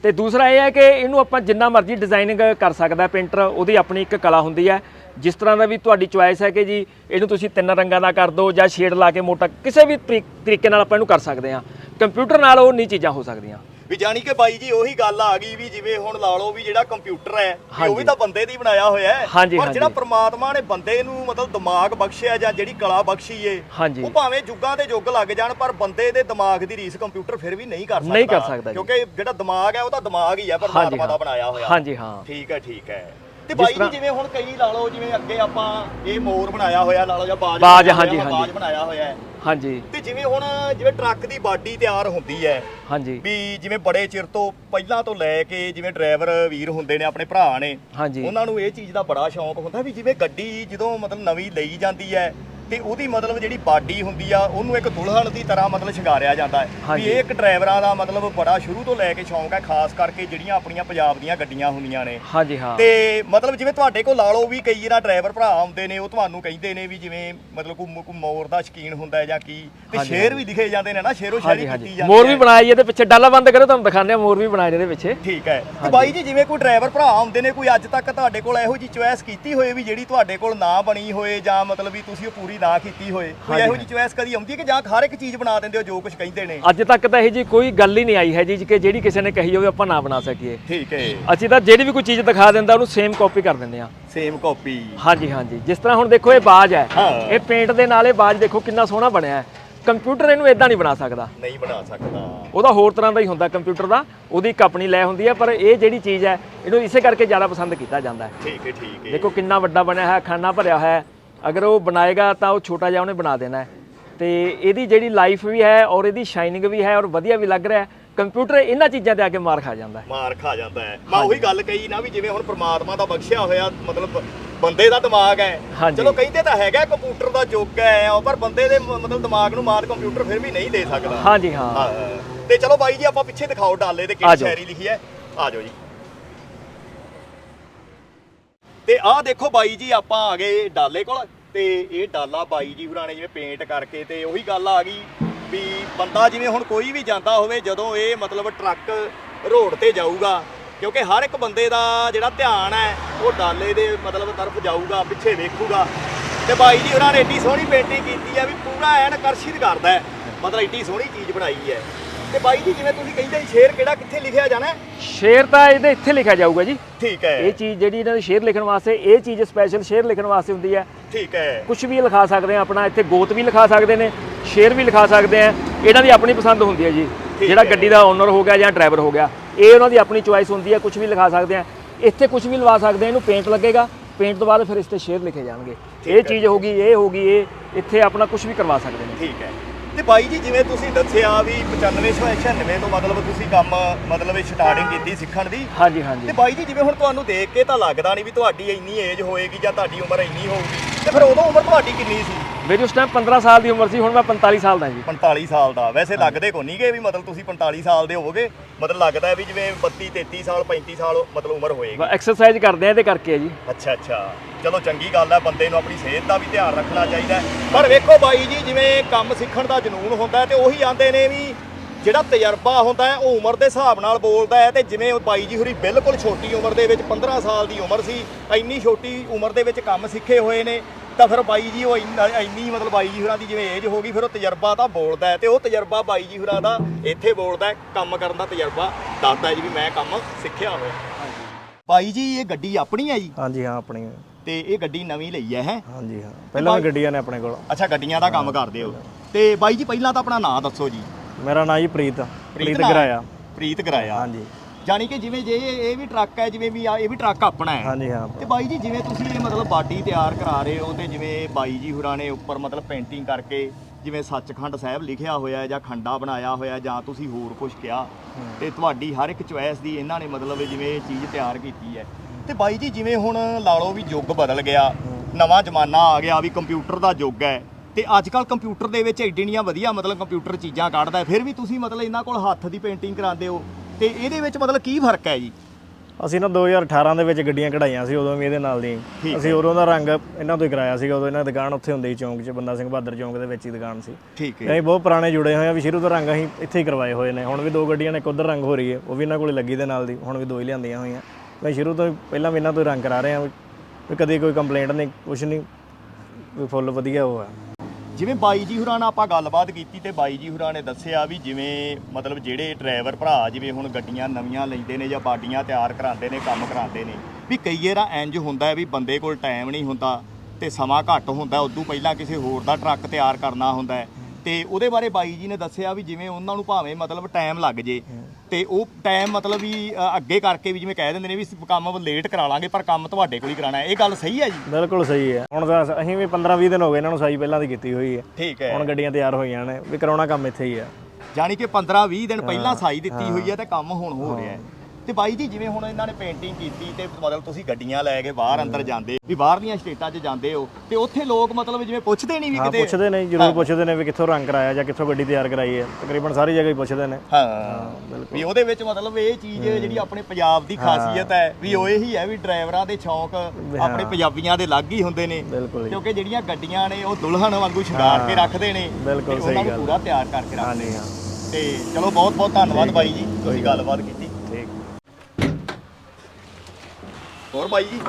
ਤੇ ਦੂਸਰਾ ਇਹ ਹੈ ਕਿ ਇਹਨੂੰ ਆਪਾਂ ਜਿੰਨਾ ਮਰਜ਼ੀ ਡਿਜ਼ਾਈਨਿੰਗ ਕਰ ਸਕਦਾ ਪੇਂਟਰ ਉਹਦੀ ਆਪਣੀ ਇੱਕ ਕਲਾ ਹੁੰਦੀ ਹੈ। ਜਿਸ ਤਰ੍ਹਾਂ ਦਾ ਵੀ ਤੁਹਾਡੀ ਚੁਆਇਸ ਹੈ ਕਿ ਜੀ ਇਹਨੂੰ ਤੁਸੀਂ ਤਿੰਨ ਰੰਗਾਂ ਦਾ ਕਰ ਦਿਓ ਜਾਂ ਸ਼ੇਡ ਲਾ ਕੇ ਮੋਟਾ ਕਿਸੇ ਵੀ ਤਰੀ- ਤਰੀਕੇ ਨਾਲ ਆਪਾਂ ਇਹਨੂੰ ਕਰ ਸਕਦੇ ਹਾਂ। ਕੰਪਿਊਟਰ ਨਾਲ ਉਹ ਨਹੀਂ ਚੀਜ਼ਾਂ ਹੋ ਸਕਦੀਆਂ। ਵੀ ਜਾਣੀ ਕਿ ਬਾਈ ਜੀ ਉਹੀ ਗੱਲ ਆ ਗਈ ਵੀ ਜਿਵੇਂ ਹੁਣ ਲਾ ਲਓ ਵੀ ਜਿਹੜਾ ਕੰਪਿਊਟਰ ਹੈ ਉਹ ਵੀ। ਤਾਂ ਬੰਦੇ ਦੀ ਬਣਾਇਆ ਹੋਇਆ ਹੈ। ਪਰ ਜਿਹੜਾ। ਪ੍ਰਮਾਤਮਾ ਨੇ ਬੰਦੇ ਨੂੰ ਮਤਲਬ ਦਿਮਾਗ ਬਖਸ਼ਿਆ ਜਾਂ ਜਿਹੜੀ ਕਲਾ ਬਖਸ਼ੀ ਏ ਉਹ ਭਾਵੇਂ ਜੁੱਗਾਂ ਦੇ ਜੁੱਗ ਲੱਗ ਜਾਣ ਪਰ ਬੰਦੇ ਦੇ ਦਿਮਾਗ ਦੀ ਰੀਸ ਕੰਪਿਊਟਰ ਫਿਰ ਵੀ ਨਹੀਂ ਕਰ ਸਕਦਾ ਨਹੀਂ ਕਰ ਸਕਦਾ। ਜੀ। ਕਿਉਂਕਿ ਜਿਹੜਾ ਦਿਮਾਗ ਹੈ ਉਹ ਤਾਂ ਦਿਮਾਗ ਹੀ ਹੈ ਪਰਮਾਤਮਾ ਦਾ ਬਣਾਇਆ ਹੋਇਆ। ਹਾਂਜੀ ਹਾਂ। ਠੀਕ ਹੈ ਠੀਕ ਹੈ। ਤੇ ਬਾਈ ਜੀ ਜਿਵੇਂ ਹੁਣ ਕਈ ਲਾ ਲਓ ਜਿਵੇਂ ਅੱਗੇ ਆਪਾਂ ਇਹ ਮੋਰ ਬਣਾਇਆ ਹੋਇਆ ਲਾ ਲਓ ਜਾਂ ਬਾਜ ਬਾਜ, ਹੋਇਆ, ਹਾਂਜੀ, ਬਾਜ ਹਾਂਜੀ। ਬਣਾਇਆ ਹੋਇਆ ਹੈ। ਹਾਂਜੀ। ਤੇ ਜਿਵੇਂ ਹੁਣ ਜਿਵੇਂ ਟਰੱਕ ਦੀ ਬਾਡੀ ਤਿਆਰ ਹੁੰਦੀ ਹੈ ਹਾਂਜੀ। ਵੀ ਜਿਵੇਂ ਬੜੇ ਚਿਰ ਤੋਂ ਪਹਿਲਾਂ ਤੋਂ ਲੈ ਕੇ ਜਿਵੇਂ ਡਰਾਈਵਰ ਵੀਰ ਹੁੰਦੇ ਨੇ ਆਪਣੇ ਭਰਾ ਨੇ ਹਾਂਜੀ। ਉਹਨਾਂ ਨੂੰ ਇਹ ਚੀਜ਼ ਦਾ ਬੜਾ ਸ਼ੌਂਕ ਹੁੰਦਾ ਵੀ ਜਿਵੇਂ ਗੱਡੀ ਜਦੋਂ ਮਤਲਬ ਨਵੀਂ ਲਈ ਜਾਂਦੀ ਹੈ ਤੇ ਉਹਦੀ ਮਤਲਬ ਜਿਹੜੀ ਬਾਡੀ ਹੁੰਦੀ ਆ ਉਹਨੂੰ ਇੱਕ ਦੁਲਹਨ ਦੀ ਤਰ੍ਹਾਂ ਮਤਲਬ ਸ਼ਿੰਗਾਰਿਆ ਜਾਂਦਾ ਹੈ। ਵੀ। ਇਹ ਇੱਕ ਡਰਾਈਵਰਾਂ ਦਾ ਮਤਲਬ ਬੜਾ ਸ਼ੁਰੂ ਤੋਂ ਲੈ ਕੇ ਸ਼ੌਂਕ ਹੈ ਖਾਸ ਕਰਕੇ ਜਿਹੜੀਆਂ ਆਪਣੀਆਂ ਪੰਜਾਬ ਦੀਆਂ ਗੱਡੀਆਂ ਹੁੰਦੀਆਂ ਨੇ। ਹਾਂਜੀ ਹਾਂ। ਤੇ ਮਤਲਬ ਜਿਵੇਂ ਤੁਹਾਡੇ ਕੋਲ ਲਾ ਲਓ ਵੀ ਕਈ ਜਿਹੜਾ ਡਰਾਈਵਰ ਭਰਾ ਆਉਂਦੇ ਨੇ ਉਹ ਤੁਹਾਨੂੰ ਕਹਿੰਦੇ ਨੇ ਵੀ ਜਿਵੇਂ ਮਤਲਬ ਕੋਈ ਕੋਈ ਮੋਰ ਦਾ ਸ਼ਕੀਨ ਹੁੰਦਾ ਹੈ ਜਾਂ ਕੀ। ਤੇ ਸ਼ੇਰ ਵੀ ਲਿਖੇ ਜਾਂਦੇ ਨੇ ਨਾ ਸ਼ੇਰੋ ਸ਼ਾਇਰੀ ਕੀਤੀ ਜਾਂਦੀ ਮੋਰ ਵੀ ਹੈ। ਬਣਾਇਆ ਜੀ ਇਹਦੇ ਪਿੱਛੇ ਡਾਲਾ ਬੰਦ ਕਰੋ ਤੁਹਾਨੂੰ ਦਿਖਾਉਂਦੇ ਆ ਮੋਰ ਵੀ ਬਣਾਏ ਇਹਦੇ ਪਿੱਛੇ। ਠੀਕ ਹੈ। ਤੇ ਬਾਈ ਜੀ ਜਿਵੇਂ ਕੋਈ ਡਰਾਈਵਰ ਭਰਾ ਆਉਂਦੇ ਨੇ ਕੋਈ ਅੱਜ ਤੱਕ ਤੁਹਾਡੇ ਕੋਲ ਇਹੋ ਜੀ ਚੁਆਇਸ ਕੀਤੀ ਹੋਏ ਵੀ ਜਿਹੜੀ ਤੁਹਾਡੇ ਕੋਲ ਨਾ ਬਣੀ ਹੋਏ ਜਾਂ ਮਤਲਬ ਵੀ ਤੁਸੀਂ ਉਹ ਪੂਰੀ ਨਾ ਕੀਤੀ ਹੋਏ। ਕੋਈ ਇਹੋ ਜੀ ਚੁਆਇਸ ਕਦੀ ਆਉਂਦੀ ਹੈ ਕਿ ਜਾਂ ਹਰ ਇੱਕ ਚੀਜ਼ ਬਣਾ ਦਿੰਦੇ ਹੋ ਜੋ ਕੁਝ ਕਹਿੰਦੇ ਨੇ? ਅੱਜ ਤੱਕ ਤਾਂ ਇਹ ਜੀ ਕੋਈ ਗੱਲ ਹੀ ਨਹੀਂ ਆਈ ਹੈ ਜੀ ਕਿ ਜਿਹੜੀ ਕਿਸੇ ਨੇ ਕਹੀ ਹੋਵੇ ਆਪਾਂ ਨਾ ਬਣਾ ਸਕੀਏ। ਠੀਕ ਹੈ। ਅਸੀਂ ਤਾਂ ਜਿਹੜੀ ਵੀ ਕੋਈ ਚੀਜ਼ ਦਿਖਾ ਦਿੰਦਾ ਉਹਨੂੰ ਸੇਮ ਕਾਪੀ ਕਰ ਦਿੰਦੇ ਆ ਸੇਮ ਕਾਪੀ ਹਾਂਜੀ ਹਾਂਜੀ। ਜਿਸ ਤਰ੍ਹਾਂ ਹੁਣ ਦੇਖੋ ਇਹ ਬਾਜ ਹੈ। ਹਾਂ। ਇਹ ਪੇਂਟ ਦੇ ਨਾਲ ਇਹ ਬਾਜ ਦੇਖੋ ਕਿੰਨਾ ਸੋਹਣਾ ਬਣਿਆ ਹੈ। ਕੰਪਿਊਟਰ ਇਹਨੂੰ ਇਦਾਂ ਨਹੀਂ ਬਣਾ ਸਕਦਾ। ਨਹੀਂ ਬਣਾ ਸਕਦਾ। ਉਹਦਾ ਹੋਰ ਤਰ੍ਹਾਂ ਦਾ ਹੀ ਹੁੰਦਾ ਕੰਪਿਊਟਰ ਦਾ। ਉਹਦੀ ਇੱਕ ਆਪਣੀ ਲੈ ਹੁੰਦੀ ਹੈ ਪਰ ਇਹ ਜਿਹੜੀ ਚੀਜ਼ ਹੈ ਇਹਨੂੰ ਇਸੇ ਕਰਕੇ ਜ਼ਿਆਦਾ ਪਸੰਦ ਕੀਤਾ ਜਾਂਦਾ ਹੈ। ਠੀਕ ਹੈ ਠੀਕ ਹੈ। ਦੇਖੋ ਕਿੰਨਾ ਵੱਡਾ ਬਣਿਆ ਹੈ ਖਾਨਾ ਭਰਿਆ ਹੋਇਆ ਹੈ। ਅਗਰ ਉਹ ਬਣਾਏਗਾ ਤਾਂ ਉਹ ਛੋਟਾ ਜਿਹਾ ਉਹਨੇ ਬਣਾ ਦੇਣਾ ਹੈ। ਤੇ ਇਹਦੀ ਜਿਹੜੀ ਲਾਈਫ ਵੀ ਹੈ ਔਰ ਇਹਦੀ ਸ਼ਾਈਨਿੰਗ ਵੀ ਹੈ ਔਰ ਵਧੀਆ ਵੀ ਲੱਗ ਰਿਹਾ ਹੈ ਕੰਪਿਊਟਰ ਇਹਨਾਂ ਚੀਜ਼ਾਂ ਤੇ ਆ ਕੇ ਮਾਰ ਖਾ ਜਾਂਦਾ ਹੈ। ਮਾਰ ਖਾ ਜਾਂਦਾ ਹੈ। ਮੈਂ ਉਹੀ ਗੱਲ ਕਹੀ ਨਾ ਵੀ ਜਿਵੇਂ ਹੁਣ ਪ੍ਰਮਾਤਮਾ ਦਾ ਬਖਸ਼ਿਆ ਹੋਇਆ ਮਤਲਬ ਬੰਦੇ ਦਾ ਦਿਮਾਗ ਹੈ। ਹਾਂਜੀ। ਚਲੋ ਕਹਿੰਦੇ ਤਾਂ ਹੈਗਾ ਕੰਪਿਊਟਰ ਦਾ ਯੁੱਗ ਹੈ ਪਰ ਬੰਦੇ ਦੇ ਮ- ਮਤਲਬ ਦਿਮਾਗ ਨੂੰ ਮਾਤ ਕੰਪਿਊਟਰ ਫਿਰ ਵੀ ਨਹੀਂ ਦੇ ਸਕਦਾ। ਹਾਂਜੀ ਹਾਂ। ਹਾਂ ਤੇ ਚਲੋ ਬਾਈ ਜੀ ਆਪਾਂ ਪਿੱਛੇ ਦਿਖਾਓ ਡਾਲੇ ਤੇ ਆ ਕਿਹੜੀ ਜਾਓ। ਸ਼ਾਇਰੀ ਲਿਖੀ ਹੈ। ਆ ਜਾਓ ਜੀ। ਤੇ ਆਹ ਦੇਖੋ ਬਾਈ ਜੀ ਆਪਾਂ ਆ ਗਏ ਡਾਲੇ ਕੋਲ। ਤੇ ਇਹ ਡਾਲਾ ਬਾਈ ਜੀ ਹੁਰਾਂ ਨੇ ਜਿਵੇਂ ਪੇਂਟ ਕਰਕੇ ਤੇ ਉਹੀ ਗੱਲ ਆ ਗਈ ਵੀ ਬੰਦਾ ਜਿਵੇਂ ਹੁਣ ਕੋਈ ਵੀ ਜਾਂਦਾ ਹੋਵੇ, ਜਦੋਂ ਇਹ ਮਤਲਬ ਟਰੱਕ ਰੋਡ ਤੇ ਜਾਊਗਾ, ਕਿਉਂਕਿ ਹਰ ਇੱਕ ਬੰਦੇ ਦਾ ਜਿਹੜਾ ਧਿਆਨ ਹੈ, ਉਹ ਡਾਲੇ ਦੇ ਮਤਲਬ ਤਰਫ ਜਾਊਗਾ, ਪਿੱਛੇ ਵੇਖੂਗਾ। ਤੇ ਬਾਈ ਜੀ ਉਹਨਾਂ ਨੇ ਏਡੀ ਸੋਹਣੀ ਪੇਂਟਿੰਗ ਕੀਤੀ ਹੈ ਵੀ ਪੂਰਾ ਐਨ ਆਕਰਸ਼ਿਤ ਕਰਦਾ ਹੈ। ਮਤਲਬ ਏਡੀ ਸੋਹਣੀ ਚੀਜ਼ ਬਣਾਈ ਹੈ। ਤੇ ਬਾਈ ਜੀ ਜਿਵੇਂ ਤੁਸੀਂ ਕਹਿੰਦੇ ਸੀ ਸ਼ੇਰ ਕਿਹੜਾ ਕਿੱਥੇ ਲਿਖਿਆ ਜਾਣਾ ਹੈ? ਸ਼ੇਰ ਤਾਂ ਇਹਦੇ ਇੱਥੇ ਲਿਖਿਆ ਜਾਊਗਾ ਜੀ। ਠੀਕ ਹੈ। ਇਹ ਚੀਜ਼ ਜਿਹੜੀ ਇਹਨਾਂ ਦੇ ਸ਼ੇਰ ਲਿਖਣ ਵਾਸਤੇ ਇਹ ਚੀਜ਼ ਸਪੈਸ਼ਲ ਸ਼ੇਰ ਲਿਖਣ ਵਾਸਤੇ ਹੁੰਦੀ ਹੈ। ਠੀਕ ਹੈ। ਕੁਝ ਵੀ ਲਿਖਾ ਸਕਦੇ ਆ ਆਪਣਾ ਇੱਥੇ ਗੋਤ ਵੀ ਲਿਖਾ ਸਕਦੇ ਨੇ ਸ਼ੇਰ ਵੀ ਲਿਖਾ ਸਕਦੇ ਆ ਇਹਨਾਂ ਦੀ ਆਪਣੀ ਪਸੰਦ ਹੁੰਦੀ ਹੈ ਜੀ। ਜਿਹੜਾ ਹੈ। ਗੱਡੀ ਦਾ ਓਨਰ ਹੋ ਗਿਆ ਜਾਂ ਡਰਾਈਵਰ ਹੋ ਗਿਆ ਇਹ ਉਹਨਾਂ ਦੀ ਆਪਣੀ ਚੁਆਇਸ ਹੁੰਦੀ ਹੈ ਕੁਝ ਵੀ ਲਿਖਾ ਸਕਦੇ ਆ ਇੱਥੇ ਕੁਝ ਵੀ ਲਵਾ ਸਕਦੇ ਆ ਇਹਨੂੰ ਪੇਂਟ ਲੱਗੇਗਾ। ਪੇਂਟ ਤੋਂ ਬਾਅਦ ਫਿਰ ਇਸ ਤੇ ਸ਼ੇਰ ਲਿਖੇ ਜਾਣਗੇ। ਇਹ ਹੈ। ਚੀਜ਼ ਹੋਗੀ ਇਹ ਹੋਗੀ ਇਹ ਇੱਥੇ ਆਪਣਾ ਕੁਝ ਵੀ ਕਰਵਾ ਸਕਦੇ ਨੇ। ਠੀਕ ਹੈ। ਤੇ ਬਾਈ ਜੀ ਜਿਵੇਂ ਤੁਸੀਂ ਦੱਸਿਆ ਵੀ 95 96 ਤੋਂ ਮਤਲਬ ਤੁਸੀਂ ਕੰਮ ਮਤਲਬ ਸਟਾਰਟਿੰਗ ਕੀਤੀ ਸਿੱਖਣ ਦੀ। ਹਾਂਜੀ ਹਾਂਜੀ। ਤੇ ਬਾਈ ਜੀ ਜਿਵੇਂ ਹੁਣ ਤੁਹਾਨੂੰ ਦੇਖ ਕੇ ਤਾਂ ਲੱਗਦਾ ਨਹੀਂ ਵੀ ਤੁਹਾਡੀ ਇੰਨੀ ਏਜ ਹੋਏਗੀ ਜਾਂ ਤੁਹਾਡੀ ਉਮਰ ਇੰਨੀ ਹੋਊਗੀ। ਤੇ ਫਿਰ ਉਦੋਂ ਉਮਰ ਤੁਹਾਡੀ ਕਿੰਨੀ ਸੀ? ਮੇਰੀ ਉਸ ਟਾਈਮ 15 ਸਾਲ ਦੀ ਉਮਰ ਸੀ ਹੁਣ ਮੈਂ 45 ਸਾਲ ਦਾ ਜੀ। 45 ਸਾਲ ਦਾ। ਵੈਸੇ ਲੱਗਦੇ ਕੋ ਨਹੀਂਗੇ ਵੀ ਮਤਲਬ ਤੁਸੀਂ 45 ਸਾਲ ਦੇ ਹੋਵੋਗੇ? ਮਤਲਬ ਲੱਗਦਾ ਵੀ ਜਿਵੇਂ 32 33 ਸਾਲ 35 ਸਾਲ ਮਤਲਬ ਉਮਰ ਹੋਏਗੀ। ਐਕਸਰਸਾਈਜ਼ ਕਰਦੇ ਆ ਇਹਦੇ ਕਰਕੇ ਜੀ। ਅੱਛਾ ਅੱਛਾ। ਚਲੋ ਚੰਗੀ ਗੱਲ ਹੈ ਬੰਦੇ ਨੂੰ ਆਪਣੀ ਸਿਹਤ ਦਾ ਵੀ ਧਿਆਨ ਰੱਖਣਾ ਚਾਹੀਦਾ। ਪਰ ਵੇਖੋ ਬਾਈ ਜੀ ਜਿਵੇਂ ਕੰਮ ਸਿੱਖਣ ਦਾ ਜਨੂਨ ਹੁੰਦਾ ਤੇ ਉਹੀ ਆਂਦੇ ਨੇ ਵੀ ਜਿਹੜਾ ਤਜਰਬਾ ਹੁੰਦਾ ਹੈ ਉਹ ਉਮਰ ਦੇ ਹਿਸਾਬ ਨਾਲ ਬੋਲਦਾ ਹੈ ਤੇ ਜਿਵੇਂ ਉਹ ਬਾਈ ਜੀ ਹੋਰੀ ਬਿਲਕੁਲ ਛੋਟੀ ਉਮਰ ਦੇ ਵਿੱਚ 15 ਸਾਲ ਦੀ ਉਮਰ ਸੀ ਇੰਨੀ ਛੋਟੀ ਉਮਰ ਦੇ ਵਿੱਚ ਕੰਮ ਸਿੱਖੇ ਹੋਏ ਨੇ ਤਾਂ ਫਿਰ ਬਾਈ ਜੀ ਉਹ ਇੰਨਾ- ਮਤਲਬ ਬਾਈ ਜੀ ਹੋਰਾਂ ਦੀ ਜਿਵੇਂ ਏਜ ਹੋ ਗਈ ਫਿਰ ਉਹ ਤਜਰਬਾ ਤਾਂ ਬੋਲਦਾ ਹੈ ਤੇ ਉਹ ਤਜਰਬਾ ਬਾਈ ਜੀ ਹੋਰਾਂ ਦਾ ਇੱਥੇ ਬੋਲਦਾ ਹੈ ਕੰਮ ਕਰਨ ਦਾ ਤਜਰਬਾ ਦੱਸਦਾ ਹੈ ਜੀ ਵੀ ਮੈਂ ਕੰਮ ਸਿੱਖਿਆ ਹੋਇਆ। ਬਾਈ ਜੀ ਇਹ ਗੱਡੀ ਆਪਣੀ ਹੈ ਜੀ? ਹਾਂਜੀ ਹਾਂ ਆਪਣੀ ਤੇ ਇਹ ਗੱਡੀ ਨਵੀਂ ਲਈ ਹੈ ਹੈ? ਹਾਂਜੀ ਹਾਂ। ਪਹਿਲਾਂ ਵੀ ਗੱਡੀਆਂ ਨੇ ਆਪਣੇ ਕੋਲ। ਅੱਛਾ ਗੱਡੀਆਂ ਦਾ ਕੰਮ ਕਰਦੇ ਹੋ। ਤੇ ਬਾਈ ਜੀ ਪਹਿਲਾਂ ਤਾਂ ਆਪਣਾ ਨਾਂ ਦੱਸੋ ਜੀ। ਮੇਰਾ ਨਾਂ ਜੀ ਪ੍ਰੀਤ ਪ੍ਰੀਤ? ਗਰਾਇਆ। ਪ੍ਰੀਤ ਕਰਾਇਆ ਹਾਂਜੀ। ਜਾਣੀ ਕਿ ਜਿਵੇਂ ਜੇ ਇਹ ਇਹ ਵੀ ਟਰੱਕ ਹੈ ਜਿਵੇਂ ਵੀ ਆ ਇਹ ਵੀ ਟਰੱਕ ਆਪਣਾ ਹੈ। ਹਾਂਜੀ ਹਾਂ। ਤੇ ਬਾਈ ਜੀ ਜਿਵੇਂ ਤੁਸੀਂ ਇਹ ਮਤਲਬ ਬਾਡੀ ਤਿਆਰ ਕਰਾ ਰਹੇ ਹੋ ਤੇ ਜਿਵੇਂ ਬਾਈ ਜੀ ਹੁਰਾਂ ਨੇ ਉੱਪਰ ਮਤਲਬ ਪੇਂਟਿੰਗ ਕਰਕੇ ਜਿਵੇਂ ਸੱਚਖੰਡ ਸਾਹਿਬ ਲਿਖਿਆ ਹੋਇਆ ਹੈ ਜਾਂ ਖੰਡਾ ਬਣਾਇਆ ਹੋਇਆ ਹੈ ਜਾਂ ਤੁਸੀਂ ਹੋਰ ਕੁਝ ਕਿਹਾ ਤੇ ਤੁਹਾਡੀ ਹਰ ਇੱਕ ਚੁਆਇਸ ਦੀ ਇਹਨਾਂ ਨੇ ਮਤਲਬ ਜਿਵੇਂ ਇਹ ਚੀਜ਼ ਤਿਆਰ ਕੀਤੀ ਹੈ। ਤੇ ਬਾਈ ਜੀ ਜਿਵੇਂ ਹੁਣ ਲਾ ਲਓ ਵੀ ਯੁੱਗ ਬਦਲ ਗਿਆ ਨਵਾਂ ਜ਼ਮਾਨਾ ਆ ਗਿਆ ਵੀ ਕੰਪਿਊਟਰ ਦਾ ਯੁੱਗ ਹੈ ਤੇ ਅੱਜ ਕੱਲ ਕੰਪਿਊਟਰ ਦੇ ਵਿੱਚ ਐਡੀਆਂ ਵਧੀਆ ਮਤਲਬ ਕੰਪਿਊਟਰ ਚੀਜ਼ਾਂ ਕੱਢਦਾ ਹੈ। ਫਿਰ ਵੀ ਤੁਸੀਂ ਮਤਲਬ ਇਹਨਾਂ ਕੋਲ ਹੱਥ ਦੀ ਪੇਂਟਿੰਗ ਕਰਾਉਂਦੇ ਹੋ ਤੇ ਇਹਦੇ ਵਿੱਚ ਮਤਲਬ ਕੀ ਫ਼ਰਕ ਹੈ ਜੀ? ਅਸੀਂ ਨਾ 2018 ਦੇ ਵਿੱਚ ਗੱਡੀਆਂ ਕਢਾਈਆਂ ਸੀ ਉਦੋਂ ਵੀ ਇਹਦੇ ਨਾਲ ਦੀ। ਅਸੀਂ ਉਦੋਂ ਦਾ ਰੰਗ ਇਹਨਾਂ ਤੋਂ ਹੀ ਕਰਾਇਆ ਸੀਗਾ ਉਦੋਂ ਇਹਨਾਂ ਦੀ ਦੁਕਾਨ ਉੱਥੇ ਹੁੰਦੀ ਸੀ ਚੌਂਕ 'ਚ ਬੰਦਾ ਸਿੰਘ ਬਹਾਦਰ ਚੌਂਕ ਦੇ ਵਿੱਚ ਹੀ ਦੁਕਾਨ ਸੀ। ਠੀਕ ਅਸੀਂ ਬਹੁਤ ਪੁਰਾਣੇ ਜੁੜੇ ਹੋਏ ਆ ਵੀ ਸ਼ੁਰੂ ਤੋਂ ਰੰਗ ਅਸੀਂ ਇੱਥੇ ਹੀ ਕਰਵਾਏ ਹੋਏ ਨੇ। ਹੁਣ ਵੀ ਦੋ ਗੱਡੀਆਂ ਨੇ ਇੱਕ ਉਧਰ ਰੰਗ ਹੋ ਰਹੀ ਹੈ ਉਹ ਵੀ ਇਹਨਾਂ ਕੋਲੇ ਲੱਗੀ ਦੇ ਨਾਲ ਦੀ ਹੁਣ ਵੀ ਦੋ ਹੀ ਲਿਆਂਦੀਆਂ ਹੋਈਆਂ। ਮੈਂ ਸ਼ੁਰੂ ਤੋਂ ਹੀ ਪਹਿਲਾਂ ਵੀ ਇਹਨਾਂ ਤੋਂ ਹੀ ਰੰਗ ਕਰਾ ਰਹੇ ਆ ਵੀ ਕਦੇ ਕੋਈ ਕੰਪਲੇਂਟ ਨਹੀਂ ਕੁਛ ਨਹੀਂ ਫੁੱਲ ਵਧੀਆ ਉਹ ਆ। ਜਿਵੇਂ ਬਾਈ ਜੀ ਹੁਰਾਂ ਨਾਲ ਆਪਾਂ ਗੱਲਬਾਤ ਕੀਤੀ ਤੇ ਬਾਈ ਜੀ ਹੁਰਾਂ ਨੇ ਦੱਸਿਆ ਵੀ ਜਿਵੇਂ ਮਤਲਬ ਜਿਹੜੇ ਡਰਾਈਵਰ ਭਰਾ ਜਿਵੇਂ ਹੁਣ ਗੱਡੀਆਂ ਨਵੀਆਂ ਲੈਂਦੇ ਨੇ ਜਾਂ ਬਾਡੀਆਂ ਤਿਆਰ ਕਰਾਉਂਦੇ ਨੇ, ਕੰਮ ਕਰਾਉਂਦੇ ਨੇ, ਵੀ ਕਈ ਵਾਰ ਇੰਜ ਹੁੰਦਾ ਹੈ ਵੀ ਬੰਦੇ ਕੋਲ ਟਾਈਮ ਨਹੀਂ ਹੁੰਦਾ ਤੇ ਸਮਾਂ ਘੱਟ ਹੁੰਦਾ, ਉਦੋਂ ਪਹਿਲਾਂ ਕਿਸੇ ਹੋਰ ਦਾ ਟਰੱਕ ਤਿਆਰ ਕਰਨਾ ਹੁੰਦਾ ਹੈ। ਤੇ ਉਹਦੇ ਬਾਰੇ ਬਾਈ ਜੀ ਨੇ ਦੱਸਿਆ ਵੀ ਜਿਵੇਂ ਉਹਨਾਂ ਨੂੰ ਭਾਵੇਂ ਮਤਲਬ ਟਾਈਮ ਲੱਗ ਜੇ ਤੇ ਉਹ ਟਾਈਮ ਮਤਲਬ ਵੀ ਅ, ਅੱਗੇ ਕਰਕੇ ਵੀ ਜਿਵੇਂ ਕਹਿ ਦਿੰਦੇ ਨੇ ਵੀ ਅਸੀਂ ਕੰਮ ਲੇਟ ਕਰਾ ਲਾਂਗੇ ਪਰ ਕੰਮ ਤੁਹਾਡੇ ਕੋਲ ਹੀ ਕਰਾਣਾ ਹੈ। ਇਹ ਗੱਲ ਸਹੀ ਹੈ ਜੀ? ਬਿਲਕੁਲ ਸਹੀ ਹੈ। ਹੁਣ ਤਾਂ ਅਸੀਂ ਵੀ 15 20 ਦਿਨ ਹੋ ਗਏ ਇਹਨਾਂ ਨੂੰ ਸਾਈ ਪਹਿਲਾਂ ਦੀ ਕੀਤੀ ਹੋਈ ਹੈ। ਠੀਕ ਹੈ। ਹੁਣ ਗੱਡੀਆਂ ਤਿਆਰ ਹੋਈਆਂ ਨੇ ਵੀ ਕਰਾਉਣਾ ਕੰਮ ਇੱਥੇ ਹੀ ਆ ਜਾਣੀ ਕਿ 15 20 ਦਿਨ ਪਹਿਲਾਂ ਸਾਈ ਦਿੱਤੀ ਹੋਈ ਹੈ ਤੇ ਕੰਮ ਹੁਣ ਹੋ ਰਿਹਾ ਹੈ। ਤੇ ਬਾਈ ਜੀ ਜਿਵੇਂ ਹੁਣ ਇਹਨਾਂ ਨੇ ਪੇਂਟਿੰਗ ਕੀਤੀ ਤੇ ਮਤਲਬ ਤੁਸੀਂ ਗੱਡੀਆਂ ਲੈ ਕੇ ਬਾਹਰ ਅੰਦਰ ਜਾਂਦੇ ਵੀ ਬਾਹਰਲੀਆਂ ਸਟੇਟਾਂ 'ਚ ਜਾਂਦੇ ਹੋ ਤੇ ਉੱਥੇ ਲੋਕ ਮਤਲਬ ਜਿਵੇਂ ਪੁੱਛਦੇ ਨਹੀਂ ਵੀ ਹਾਂ ਕਿਤੇ। ਪੁੱਛਦੇ ਨੇ ਜ਼ਰੂਰ ਪੁੱਛਦੇ ਨੇ ਵੀ ਕਿੱਥੋਂ ਰੰਗ ਕਰਾਇਆ ਜਾਂ ਕਿੱਥੋਂ ਗੱਡੀ ਤਿਆਰ ਕਰਾਈ ਹੈ। ਤਕਰੀਬਨ ਸਾਰੀ ਜਗ੍ਹਾ ਹੀ ਪੁੱਛਦੇ ਨੇ। ਹਾਂ ਵੀ ਉਹਦੇ ਵਿੱਚ ਮਤਲਬ ਇਹ ਚੀਜ਼ ਜਿਹੜੀ ਆਪਣੇ ਪੰਜਾਬ ਦੀ ਖਾਸੀਅਤ ਹੈ ਵੀ ਉਹ ਇਹੀ ਹੈ ਵੀ ਡਰਾਈਵਰਾਂ ਦੇ ਸ਼ੌਂਕ ਆਪਣੇ ਪੰਜਾਬੀਆਂ ਦੇ ਲੱਗ ਹੀ ਹੁੰਦੇ ਨੇ। ਬਿਲਕੁਲ ਕਿਉਂਕਿ ਜਿਹੜੀਆਂ ਗੱਡੀਆਂ ਨੇ ਉਹ ਦੁਲਹਨ ਵਾਂਗੂ ਸ਼ਿੰਗਾਰ ਕੇ ਰੱਖਦੇ ਨੇ ਬਿਲਕੁਲ ਸਹੀ ਗੱਲ। ਪੂਰਾ ਤਿਆਰ ਕਰਕੇ ਰੱਖਦੇ ਹਾਂਜੀ ਨੇ। ਹਾਂ। ਤੇ ਚਲੋ ਬਹੁਤ ਬਹੁਤ ਧੰਨਵਾਦ ਬਾਈ ਜੀ। ਤੁਸੀਂ ਗੱਲਬਾਤ ਕੀਤੀ ਠੀਕ ਹੋਰ ਬਾਈ ਜੀ?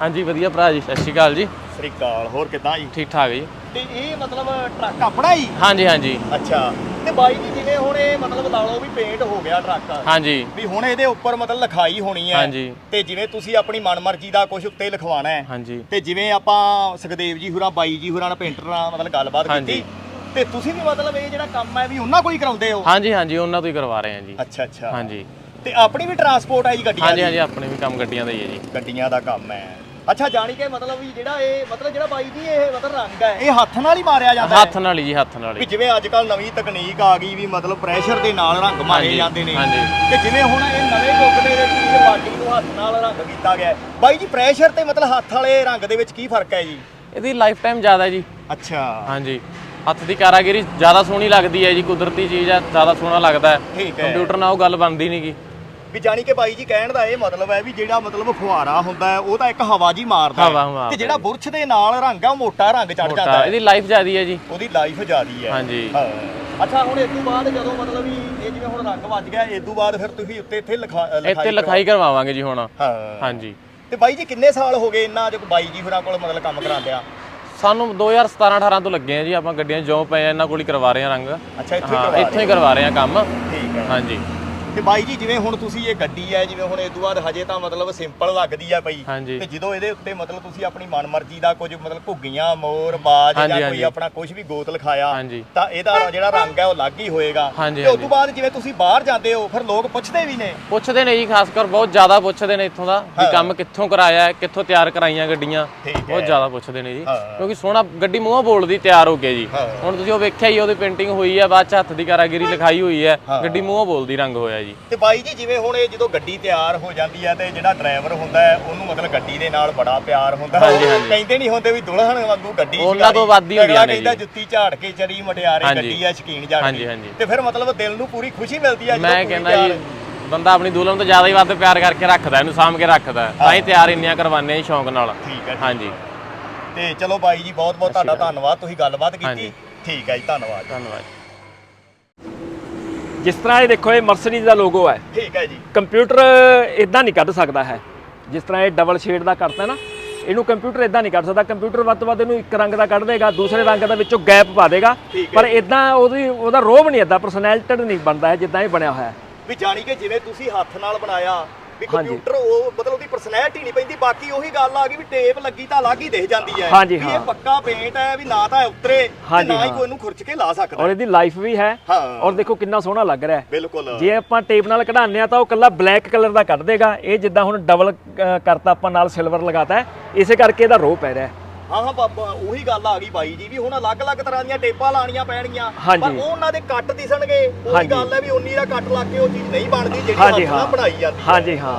ਹਾਂਜੀ ਵਧੀਆ ਭਰਾ ਜੀ ਸਤਿ ਸ਼੍ਰੀ ਅਕਾਲ ਜੀ। ਸ੍ਰੀ ਅਕਾਲ ਹੋਰ ਕਿਦਾਂ ਜੀ? ਠੀਕ ਠਾਕ ਜੀ। ਤੇ ਇਹ ਮਤਲਬ ਟਰੱਕ ਆਪਣਾ ਹੀ? ਹਾਂਜੀ ਹਾਂਜੀ। ਅੱਛਾ ਤੇ ਬਾਈ ਜੀ ਜਿਵੇਂ ਹੁਣ ਇਹ ਮਤਲਬ ਲਾ ਲਓ ਵੀ ਪੇਂਟ ਹੋ ਗਿਆ ਟਰੱਕ। ਹਾਂਜੀ। ਵੀ ਹੁਣ ਇਹਦੇ ਉੱਪਰ ਮਤਲਬ ਲਿਖਾਈ ਹੋਣੀ ਹੈ। ਹਾਂਜੀ। ਤੇ ਜਿਵੇਂ ਤੁਸੀਂ ਆਪਣੀ ਮਨਮਰਜ਼ੀ ਦਾ ਕੁਝ ਉੱਤੇ ਲਿਖਵਾਣਾ ਹੈ। ਹਾਂਜੀ। ਤੇ ਜਿਵੇਂ ਆਪਾਂ ਸੁਖਦੇਵ ਜੀ ਹੁਰਾਂ ਬਾਈ ਜੀ ਹੁਰਾਂ ਨਾਲ ਪੇਂਟਰ ਨਾਲ ਮਤਲਬ ਗੱਲਬਾਤ। ਕੀਤੀ। ਤੇ ਤੁਸੀਂ ਵੀ ਮਤਲਬ ਇਹ ਜਿਹੜਾ ਕੰਮ ਹੈ ਵੀ ਉਹਨਾਂ ਹੀ ਕਰਾਉਂਦੇ ਹੋ? ਹਾਂਜੀ ਹਾਂਜੀ ਉਹਨਾਂ ਤੋਂ ਹੀ ਕਰਵਾ ਰਹੇ ਹਾਂ ਜੀ। ਅੱਛਾ ਅੱਛਾ। ਹਾਂਜੀ। ਤੇ ਆਪਣੀ ਵੀ ਟਰਾਂਸਪੋਰਟ ਹੈ ਜੀ ਗੱਡੀਆਂ ਹਾਂਜੀ ਦੀ? ਹਾਂਜੀ ਆਪਣੇ ਵੀ ਕੰਮ ਗੱਡੀਆਂ ਦਾ ਹੀ ਹੈ ਜੀ। ਗੱਡੀਆਂ ਦਾ ਕੰਮ ਹੈ। ਅੱਛਾ ਜਾਣੀ ਕਿ ਮਤਲਬ ਵੀ ਜਿਹੜਾ ਇਹ ਮਤਲਬ ਜਿਹੜਾ ਬਾਈ ਜੀ ਇਹ ਮਤਲਬ ਰੰਗ ਹੈ ਇਹ ਹੱਥ ਨਾਲ ਹੀ ਮਾਰਿਆ ਜਾਂਦਾ ਹੱਥ ਹੈ ਨਾਲ ਹੀ ਜੀ ਹੱਥ ਨਾਲ ਵੀ ਹੀ ਜਿਵੇਂ ਅੱਜ ਕੱਲ ਨਵੀਂ ਤਕਨੀਕ ਆ ਗਈ ਵੀ ਮਤਲਬ ਪ੍ਰੈਸ਼ਰ ਦੇ ਨਾਲ ਰੰਗ ਮਾਰੇ ਹਾਂਜੀ, ਜਾਂਦੇ ਨੇ। ਹਾਂਜੀ। ਤੇ ਜਿਵੇਂ ਹੁਣ ਇਹ ਨਵੇਂ ਯੁੱਗ ਦੇ ਵਿੱਚ ਇਹ ਬਾਡੀ ਨੂੰ ਹੱਥ ਨਾਲ ਰੰਗ ਕੀਤਾ ਗਿਆ ਹੈ। ਬਾਈ ਜੀ ਪ੍ਰੈਸ਼ਰ ਤੇ ਮਤਲਬ ਹੱਥ ਵਾਲੇ ਰੰਗ ਦੇ ਵਿੱਚ ਕੀ ਫ਼ਰਕ ਹੈ ਜੀ? ਇਹਦੀ ਲਾਈਫ ਟਾਈਮ ਜ਼ਿਆਦਾ ਜੀ। ਅੱਛਾ। ਹਾਂਜੀ। ਹੱਥ ਦੀ ਕਾਰਾਗਰੀ ਜ਼ਿਆਦਾ ਸੋਹਣੀ ਲੱਗਦੀ ਹੈ ਜੀ ਕੁਦਰਤੀ ਚੀਜ਼ ਹੈ ਜ਼ਿਆਦਾ ਸੋਹਣਾ ਲੱਗਦਾ ਹੈ। ਠੀਕ ਹੈ। ਕੰਪਿਊਟਰ ਨਾਲ ਉਹ ਗੱਲ ਬਣਦੀ ਨਹੀਂ ਗੀ। ਵੀ ਜਾਣੀ ਕਿ ਬਾਈ ਜੀ ਕਹਿਣ ਦਾ ਇਹ ਮਤਲਬ ਹੈ ਵੀ ਜਿਹੜਾ ਮਤਲਬ ਫੁਹਾਰਾ ਹੁੰਦਾ ਹੈ ਉਹ ਤਾਂ ਇੱਕ ਹਵਾ ਜੀ ਮਾਰਦਾ ਹਵਾ ਹੈ ਤੇ ਜਿਹੜਾ ਹੈ। ਬੁਰਸ਼ ਦੇ ਨਾਲ ਰੰਗ ਆ ਮੋਟਾ ਰੰਗ ਚੜ ਜਾਂਦਾ ਮੋਟਾ ਹੈ। ਇਹਦੀ ਲਾਈਫ ਜ਼ਿਆਦੀ ਹੈ ਜੀ। ਉਹਦੀ ਲਾਈਫ ਜ਼ਿਆਦੀ ਹੈ। ਹਾਂਜੀ। ਹਾਂ। ਅੱਛਾ ਹੁਣ ਇਸ ਤੋਂ ਬਾਅਦ ਜਦੋਂ ਮਤਲਬ ਵੀ ਇਹ ਜਿਵੇਂ ਹੁਣ ਰੰਗ ਵੱਜ ਗਿਆ ਇਸ ਤੋਂ ਬਾਅਦ ਫਿਰ ਤੁਸੀਂ ਉੱਤੇ ਇੱਥੇ ਲਿਖਾ ਅ, ਇੱਥੇ ਲਿਖਾਈ ਕਰਵਾਵਾਂਗੇ ਜੀ ਹੁਣ। ਹਾਂ। ਹਾਂਜੀ। ਤੇ ਬਾਈ ਜੀ ਕਿੰਨੇ ਸਾਲ ਹੋ ਗਏ ਇੰਨਾ ਜੋ ਬਾਈ ਜੀ ਹੋਰਾਂ ਕੋਲ ਮਤਲਬ ਕੰਮ ਕਰਾਉਂਦਿਆਂ ਸਾਨੂੰ 2017 18 ਤੋਂ ਲੱਗੇ ਆ ਜੀ ਆਪਾਂ ਗੱਡੀਆਂ 'ਚ ਜੋ ਪਏ ਆ ਇਹਨਾਂ ਕੋਲ ਹੀ ਕਰਵਾ ਰਹੇ ਆ ਰੰਗ। ਅੱਛਾ ਇੱਥੇ ਹੀ ਕਰਵਾ ਇੱਥੋਂ ਹੀ ਕਰਵਾ ਰਹੇ ਆ ਕੰਮ। ਠੀਕ ਹੈ। ਹਾਂਜੀ। ਤੇ ਬਾਈ ਜੀ ਜਿਵੇਂ ਹੁਣ ਤੁਸੀਂ ਇਹ ਗੱਡੀ ਹੈ ਜਿਵੇਂ ਹੁਣ ਤੋਂ ਬਾਅਦ ਹਜੇ ਤਾਂ ਮਤਲਬ ਸਿੰਪਲ ਲੱਗਦੀ ਆ ਹਾਂਜੀ। ਤੇ ਜਦੋਂ ਇਹਦੇ ਉੱਤੇ ਮਤਲਬ ਤੁਸੀਂ ਆਪਣੀ ਮਨਮਰਜ਼ੀ ਦਾ ਕੁਝ ਮਤਲਬ ਘੁੱਗੀਆਂ ਮੋਰ ਬਾਜ ਹਾਂਜੀ, ਜਾਂ ਕੋਈ ਹਾਂਜੀ। ਆਪਣਾ ਕੁਝ ਵੀ ਗੋਤ ਲਿਖਾਇਆ ਹਾਂਜੀ। ਤਾਂ ਇਹਦਾ ਜਿਹੜਾ ਰੰਗ ਹੈ ਉਹ ਅਲੱਗ ਹੀ ਹੋਏਗਾ ਹਾਂਜੀ, ਤੇ ਉਸ ਤੋਂ ਹਾਂਜੀ। ਬਾਅਦ ਜਿਵੇਂ ਤੁਸੀਂ ਬਾਹਰ ਜਾਂਦੇ ਹੋ ਫਿਰ ਲੋਕ ਪੁੱਛਦੇ ਵੀ ਨੇ ਪੁੱਛਦੇ ਨੇ ਜੀ ਖਾਸ ਕਰ ਬਹੁਤ ਜ਼ਿਆਦਾ ਪੁੱਛਦੇ ਨੇ ਇੱਥੋਂ ਦਾ ਵੀ ਹਾਂ। ਕੰਮ ਕਿੱਥੋਂ ਕਰਾਇਆ ਹੈ ਕਿੱਥੋਂ ਤਿਆਰ ਕਰਾਈਆਂ ਗੱਡੀਆਂ ਠੀਕ ਹੈ। ਬਹੁਤ ਜ਼ਿਆਦਾ ਪੁੱਛਦੇ ਨੇ ਜੀ ਹਾਂ। ਕਿਉਂਕਿ ਸੋਹਣਾ ਗੱਡੀ ਮੂੰਹੋਂ ਬੋਲਦੀ ਤਿਆਰ ਹੋ ਕੇ ਜੀ ਹਾਂ। ਹੁਣ ਤੁਸੀਂ ਉਹ ਵੇਖਿਆ ਹੀ ਉਹਦੀ ਪੇਂਟਿੰਗ ਹੋਈ ਹੈ ਬਾਅਦ ਚ ਹੱਥ ਦੀ ਕਾਰਾਗਰੀ ਲਿਖਾਈ ਹੋਈ ਹੈ ਹਾਂ। ਗੱਡੀ ਮੂੰਹੋਂ ਬੋਲਦੀ ਰੰਗ ਹੋਇਆ ਜੀ ਤੇ ਬਾਈ ਜੀ ਜਿਵੇਂ ਹੁਣ ਇਹ ਜਦੋਂ ਗੱਡੀ ਤਿਆਰ ਹੋ ਜਾਂਦੀ ਹੈ ਤੇ ਜਿਹੜਾ ਡਰਾਈਵਰ ਹੁੰਦਾ ਹੈ ਉਹਨੂੰ ਮਤਲਬ ਗੱਡੀ ਦੇ ਨਾਲ ਬੜਾ ਪਿਆਰ ਹੁੰਦਾ ਹੈ। ਹਾਂਜੀ, ਉਹ ਹਾਂਜੀ। ਕਹਿੰਦੇ ਨਹੀਂ ਹੁੰਦੇ ਵੀ ਦੁਲਹਨ ਵਾਂਗੂ ਗੱਡੀ ਉਹਨਾਂ। ਤੋਂ ਵੱਧ ਹੀ ਹੁੰਦੀਆਂ ਨੇ ਕਹਿੰਦਾ। ਜੁੱਤੀ ਝਾੜ ਕੇ ਚਰੀ ਮਟਿਆਰੇ ਹਾਂਜੀ। ਗੱਡੀ ਆ ਸ਼ਕੀਨ ਝਾੜ ਹਾਂਜੀ। ਤੇ ਫਿਰ ਮਤਲਬ ਦਿਲ ਨੂੰ ਪੂਰੀ ਖੁਸ਼ੀ ਮਿਲਦੀ ਹੈ ਜਦੋਂ ਮੈਂ ਪੂਰੀ ਕਹਿੰਦਾ ਜੀ ਬੰਦਾ ਆਪਣੀ ਦੁਲਹਨ ਤੋਂ ਜ਼ਿਆਦਾ ਹੀ ਵੱਧ ਪਿਆਰ ਕਰਕੇ ਰੱਖਦਾ ਇਹਨੂੰ ਸਾਂਭ ਕੇ ਰੱਖਦਾ ਤਾਂ ਹੀ ਤਿਆਰ ਇੰਨੀਆਂ ਕਰਵਾਉਂਦੇ ਆ ਜੀ ਸ਼ੌਂਕ ਨਾਲ ਠੀਕ ਹੈ ਹਾਂਜੀ ਤੇ ਚਲੋ ਬਾਈ ਜੀ ਬਹੁਤ ਬਹੁਤ ਤੁਹਾਡਾ ਧੰਨਵਾਦ ਤੁਸੀਂ ਗੱਲਬਾਤ ਕੀਤੀ ਹਾਂਜੀ। ਠੀਕ ਹੈ ਜੀ ਧੰਨਵਾਦ ਧੰਨਵਾਦ ਜਿਸ ਤਰ੍ਹਾਂ ਇਹ ਦੇਖੋ ਇਹ ਮਰਸੀਡੀਜ਼ ਦਾ ਲੋਗੋ ਹੈ। ਠੀਕ ਹੈ ਜੀ। ਕੰਪਿਊਟਰ ਇਦਾਂ ਨਹੀਂ ਕੱਢ ਸਕਦਾ ਹੈ। ਜਿਸ ਤਰ੍ਹਾਂ ਇਹ ਡਬਲ ਸ਼ੇਡ ਦਾ ਕਰਤਾ ਨਾ ਇਹਨੂੰ ਕੰਪਿਊਟਰ ਇਦਾਂ ਨਹੀਂ ਕੱਢ ਸਕਦਾ। ਕੰਪਿਊਟਰ ਵੱਧ ਤੋਂ ਵੱਧ ਇਹਨੂੰ ਇੱਕ ਰੰਗ ਦਾ ਕੱਢ ਦੇਗਾ ਦੂਸਰੇ ਰੰਗ ਦਾ ਵਿੱਚੋਂ ਗੈਪ ਪਾ ਦੇਗਾ। ਪਰ ਇਦਾਂ ਉਹਦੀ ਉਹਦਾ ਰੋਬ ਨਹੀਂ ਇਦਾਂ ਪਰਸਨੈਲਿਟਡ ਨਹੀਂ ਬਣਦਾ ਹੈ ਜਿੱਦਾਂ ਇਹ ਬਣਿਆ ਹੋਇਆ ਹੈ। ਵੀ ਜਾਣੀ ਕਿ ਜਿਵੇਂ ਤੁਸੀਂ ਹੱਥ ਨਾਲ ਬਣਾਇਆ ਵੀ। ਕੰਪਿਊਟਰ ਉਹ ਮਤਲਬ ਉਹਦੀ ਪਰਸਨੈਲਿਟੀ ਨਹੀਂ ਪੈਂਦੀ ਬਾਕੀ ਉਹੀ ਗੱਲ ਆ ਗਈ ਵੀ ਟੇਪ ਲੱਗੀ ਤਾਂ ਅਲੱਗ ਹੀ ਦਿਖ ਜਾਂਦੀ ਹੈ ਹਾਂਜੀ, ਵੀ ਹਾਂ। ਇਹ ਪੱਕਾ ਪੇਂਟ ਹੈ ਵੀ ਨਾ ਤਾਂ ਉਤਰੇ ਤੇ ਹਾਂਜੀ, ਨਾ ਹੀ ਹਾਂ। ਕੋਈ ਇਹਨੂੰ ਖੁਰਚ ਕੇ ਲਾ ਸਕਦਾ ਔਰ ਇਹਦੀ ਲਾਈਫ ਵੀ ਹੈ ਹਾਂ। ਔਰ ਦੇਖੋ ਕਿੰਨਾ ਸੋਹਣਾ ਲੱਗ ਰਿਹਾ ਹੈ ਬਿਲਕੁਲ ਜੇ ਆਪਾਂ ਟੇਪ ਨਾਲ ਕਢਾਉਂਦੇ ਆ ਤਾਂ ਉਹ ਕੱਲਾ ਬਲੈਕ ਕਲਰ ਦਾ ਕੱਢ ਦੇਗਾ ਇਹ ਜਿੱਦਾਂ ਹੁਣ ਡਬਲ ਕਰਤਾ ਆਪਾਂ ਨਾਲ ਸਿਲਵਰ ਲਗਾਤਾ ਹੈ ਇਸੇ ਕਰਕੇ ਇਹਦਾ ਰੋਹ ਪੈ ਰਿਹਾ ਹੈ ਹਾਂ ਹਾਂ ਬਾਬਾ ਉਹੀ ਗੱਲ ਆ ਗਈ ਬਾਈ ਜੀ ਵੀ ਹੁਣ ਅਲੱਗ-ਅਲੱਗ ਤਰ੍ਹਾਂ ਦੀਆਂ ਟੇਪਾਂ ਲਾਣੀਆਂ ਪੈਣਗੀਆਂ। ਹਾਂਜੀ। ਪਰ ਉਹ ਉਹਨਾਂ ਦੇ ਕੱਟ ਦਿਸਣਗੇ। ਉਹੀ ਹਾਂਜੀ। ਗੱਲ ਹੈ ਵੀ ਉਨੀ ਦਾ ਕੱਟ ਲਾ ਕੇ ਉਹ ਚੀਜ਼ ਨਹੀਂ ਬਣਦੀ ਜਿਹੜੀ ਹਾਂਜੀ ਹੱਥ ਨਾਲ ਹਾਂ। ਬਣਾਈ ਜਾਂਦੀ ਹੈ ਹਾਂਜੀ ਹਾਂ।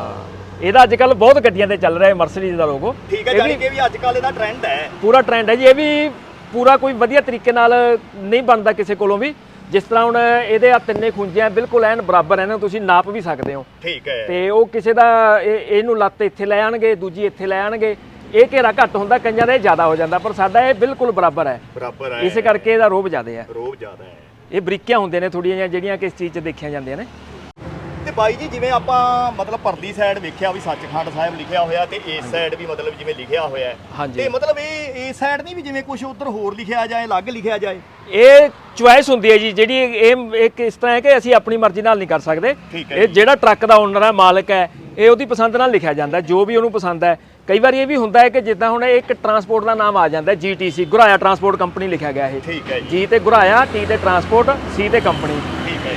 ਇਹਦਾ ਅੱਜ ਕੱਲ ਬਹੁਤ ਗੱਡੀਆਂ ਤੇ ਚੱਲ ਰਿਹਾ ਹੈ ਮਰਸੀਡੀਜ਼ ਦਾ ਲੋਗੋ ਠੀਕ ਹੈ ਜਾਨੀ ਕਿ ਵੀ ਅੱਜ ਕੱਲ ਇਹਦਾ ਟ੍ਰੈਂਡ ਹੈ ਪੂਰਾ ਟ੍ਰੈਂਡ ਹੈ ਜੀ। ਇਹ ਵੀ ਪੂਰਾ ਕੋਈ ਵਧੀਆ ਤਰੀਕੇ ਨਾਲ ਨਹੀਂ ਬਣਦਾ ਕਿਸੇ ਕੋਲੋਂ ਵੀ। ਜਿਸ ਤਰ੍ਹਾਂ ਹੁਣ ਇਹਦੇ ਆ ਤਿੰਨੇ ਖੁੰਝੇ ਬਿਲਕੁਲ ਐਨ ਬਰਾਬਰ ਇਹਨਾਂ ਨੂੰ ਤੁਸੀਂ ਨਾਪ ਵੀ ਸਕਦੇ ਹੋ। ਠੀਕ ਹੈ। ਤੇ ਉਹ ਕਿਸੇ ਦਾ ਇਹ- ਇਹਨੂੰ ਲੱਤ ਇੱਥੇ ਲੈ ਆਣਗੇ ਦੂਜੀ ਇੱਥੇ ਲੈ ਆਣਗੇ। ਇਹ ਘੇਰਾ ਘੱਟ ਹੁੰਦਾ ਕਈਆਂ ਦਾ ਇਹ ਜ਼ਿਆਦਾ ਹੋ ਜਾਂਦਾ ਪਰ ਸਾਡਾ ਇਹ ਬਿਲਕੁਲ ਬਰਾਬਰ ਹੈ। ਬਰਾਬਰ ਹੈ। ਇਸੇ ਕਰਕੇ ਇਹਦਾ ਰੋਬ ਜ਼ਿਆਦਾ ਹੈ। ਰੋਬ ਜ਼ਿਆਦਾ ਹੈ। ਇਹ ਬਰੀਕੀਆਂ ਹੁੰਦੇ ਨੇ ਥੋੜੀਆਂ ਜਿਹੜੀਆਂ ਕਿਸ ਚੀਜ਼ 'ਚ ਦੇਖੀਆਂ ਜਾਂਦੀਆਂ ਨੇ। ਤੇ ਬਾਈ ਜੀ ਜਿਵੇਂ ਆਪਾਂ ਮਤਲਬ ਪਰਲੀ ਸਾਈਡ ਵੇਖਿਆ ਵੀ ਸੱਚਖੰਡ ਸਾਹਿਬ ਲਿਖਿਆ ਹੋਇਆ ਤੇ ਇਸ ਸਾਈਡ ਵੀ ਮਤਲਬ ਜਿਵੇਂ ਲਿਖਿਆ ਹੋਇਆ ਹੈ। ਤੇ ਮਤਲਬ ਇਹ ਇਸ ਸਾਈਡ ਨਹੀਂ ਵੀ ਜਿਵੇਂ ਕੁਝ ਉਧਰ ਹੋਰ ਲਿਖਿਆ ਜਾਏ ਅਲੱਗ ਲਿਖਿਆ ਜਾਏ? ਇਹ ਚੁਆਇਸ ਹੁੰਦੀ ਹੈ ਜੀ ਜਿਹੜੀ ਇਹ ਇੱਕ ਇਸ ਤਰ੍ਹਾਂ ਹੈ ਕਿ ਅਸੀਂ ਆਪਣੀ ਮਰਜ਼ੀ ਨਾਲ ਨਹੀਂ ਕਰ ਸਕਦੇ। ਇਹ ਜਿਹੜਾ ਟਰੱਕ ਦਾ ਓਨਰ ਹੈ ਮਾਲਕ ਹੈ ਇਹ ਉਹਦੀ ਪਸੰਦ ਨਾਲ ਲਿਖਿਆ ਜਾਂਦਾ ਜੋ ਵੀ ਉਹਨੂੰ ਪਸੰਦ ਹੈ। ਕਈ ਵਾਰੀ ਇਹ ਵੀ ਹੁੰਦਾ ਹੈ ਕਿ ਜਿੱਦਾਂ ਹੁਣ ਇੱਕ ਟਰਾਂਸਪੋਰਟ ਦਾ ਨਾਮ ਆ ਜਾਂਦਾ ਹੈ ਜੀਟੀਸੀ ਗੁਰਾਇਆ ਟਰਾਂਸਪੋਰਟ ਕੰਪਨੀ ਲਿਖਿਆ ਗਿਆ ਇਹ। ਠੀਕ ਹੈ ਜੀ। ਜੀ ਤੇ ਗੁਰਾਇਆ ਟੀ ਤੇ ਟਰਾਂਸਪੋਰਟ ਸੀ ਤੇ ਕੰਪਨੀ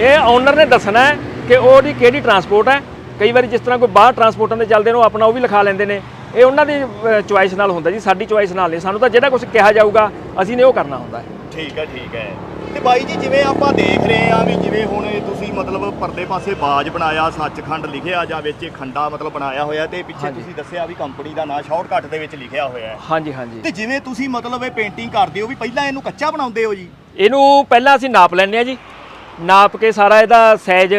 ਇਹ ਓਨਰ ਨੇ ਦੱਸਣਾ ਹੈ ਕਿ ਉਹਦੀ ਕਿਹੜੀ ਟਰਾਂਸਪੋਰਟ ਹੈ। ਕਈ ਵਾਰੀ ਜਿਸ ਤਰ੍ਹਾਂ ਕੋਈ ਬਾਹਰ ਟਰਾਂਸਪੋਰਟਾਂ ਦੇ ਚੱਲਦੇ ਨੇ ਉਹ ਆਪਣਾ ਉਹ ਵੀ ਲਿਖਾ ਲੈਂਦੇ ਨੇ। ਇਹ ਉਹਨਾਂ ਦੀ ਚੁਆਇਸ ਨਾਲ ਹੁੰਦਾ ਜੀ ਸਾਡੀ ਚੁਆਇਸ ਨਾਲ ਨਹੀਂ ਸਾਨੂੰ ਤਾਂ ਜਿਹੜਾ ਕੁਝ ਕਿਹਾ ਜਾਊਗਾ ਅਸੀਂ ਨੇ ਉਹ ਕਰਨਾ ਹੁੰਦਾ ਹੈ। ਠੀਕ ਹੈ ਠੀਕ ਹੈ। ਤੇ ਬਾਈ ਜੀ ਜਿਵੇਂ ਆਪਾਂ ਦੇਖ ਰਹੇ ਆ ਵੀ ਜਿਵੇਂ ਹੁਣ ਤੁਸੀਂ ਮਤਲਬ ਪਰਲੇ ਪਾਸੇ ਬਾਜ ਬਣਾਇਆ ਸੱਚਖੰਡ ਲਿਖਿਆ ਜਾਂ ਵਿੱਚ ਖੰਡਾ ਮਤਲਬ ਬਣਾਇਆ ਹੋਇਆ ਤੇ ਪਿੱਛੇ ਹਾਂਜੀ। ਤੁਸੀਂ ਦੱਸਿਆ ਵੀ ਕੰਪਨੀ ਦਾ ਨਾਂ ਸ਼ਾਰਟਕਟ ਦੇ ਵਿੱਚ ਲਿਖਿਆ ਹੋਇਆ ਹੈ। ਹਾਂਜੀ ਹਾਂਜੀ। ਤੇ ਜਿਵੇਂ ਤੁਸੀਂ ਮਤਲਬ ਇਹ ਪੇਂਟਿੰਗ ਕਰਦੇ ਹੋ ਵੀ ਪਹਿਲਾਂ ਇਹਨੂੰ ਕੱਚਾ ਬਣਾਉਂਦੇ ਹੋ ਜੀ? ਇਹਨੂੰ ਪਹਿਲਾਂ ਅਸੀਂ ਨਾਪ ਲੈਂਦੇ ਆ ਜੀ। ਨਾਪ ਕੇ ਸਾਰਾ ਇਹਦਾ ਸਾਈਜ਼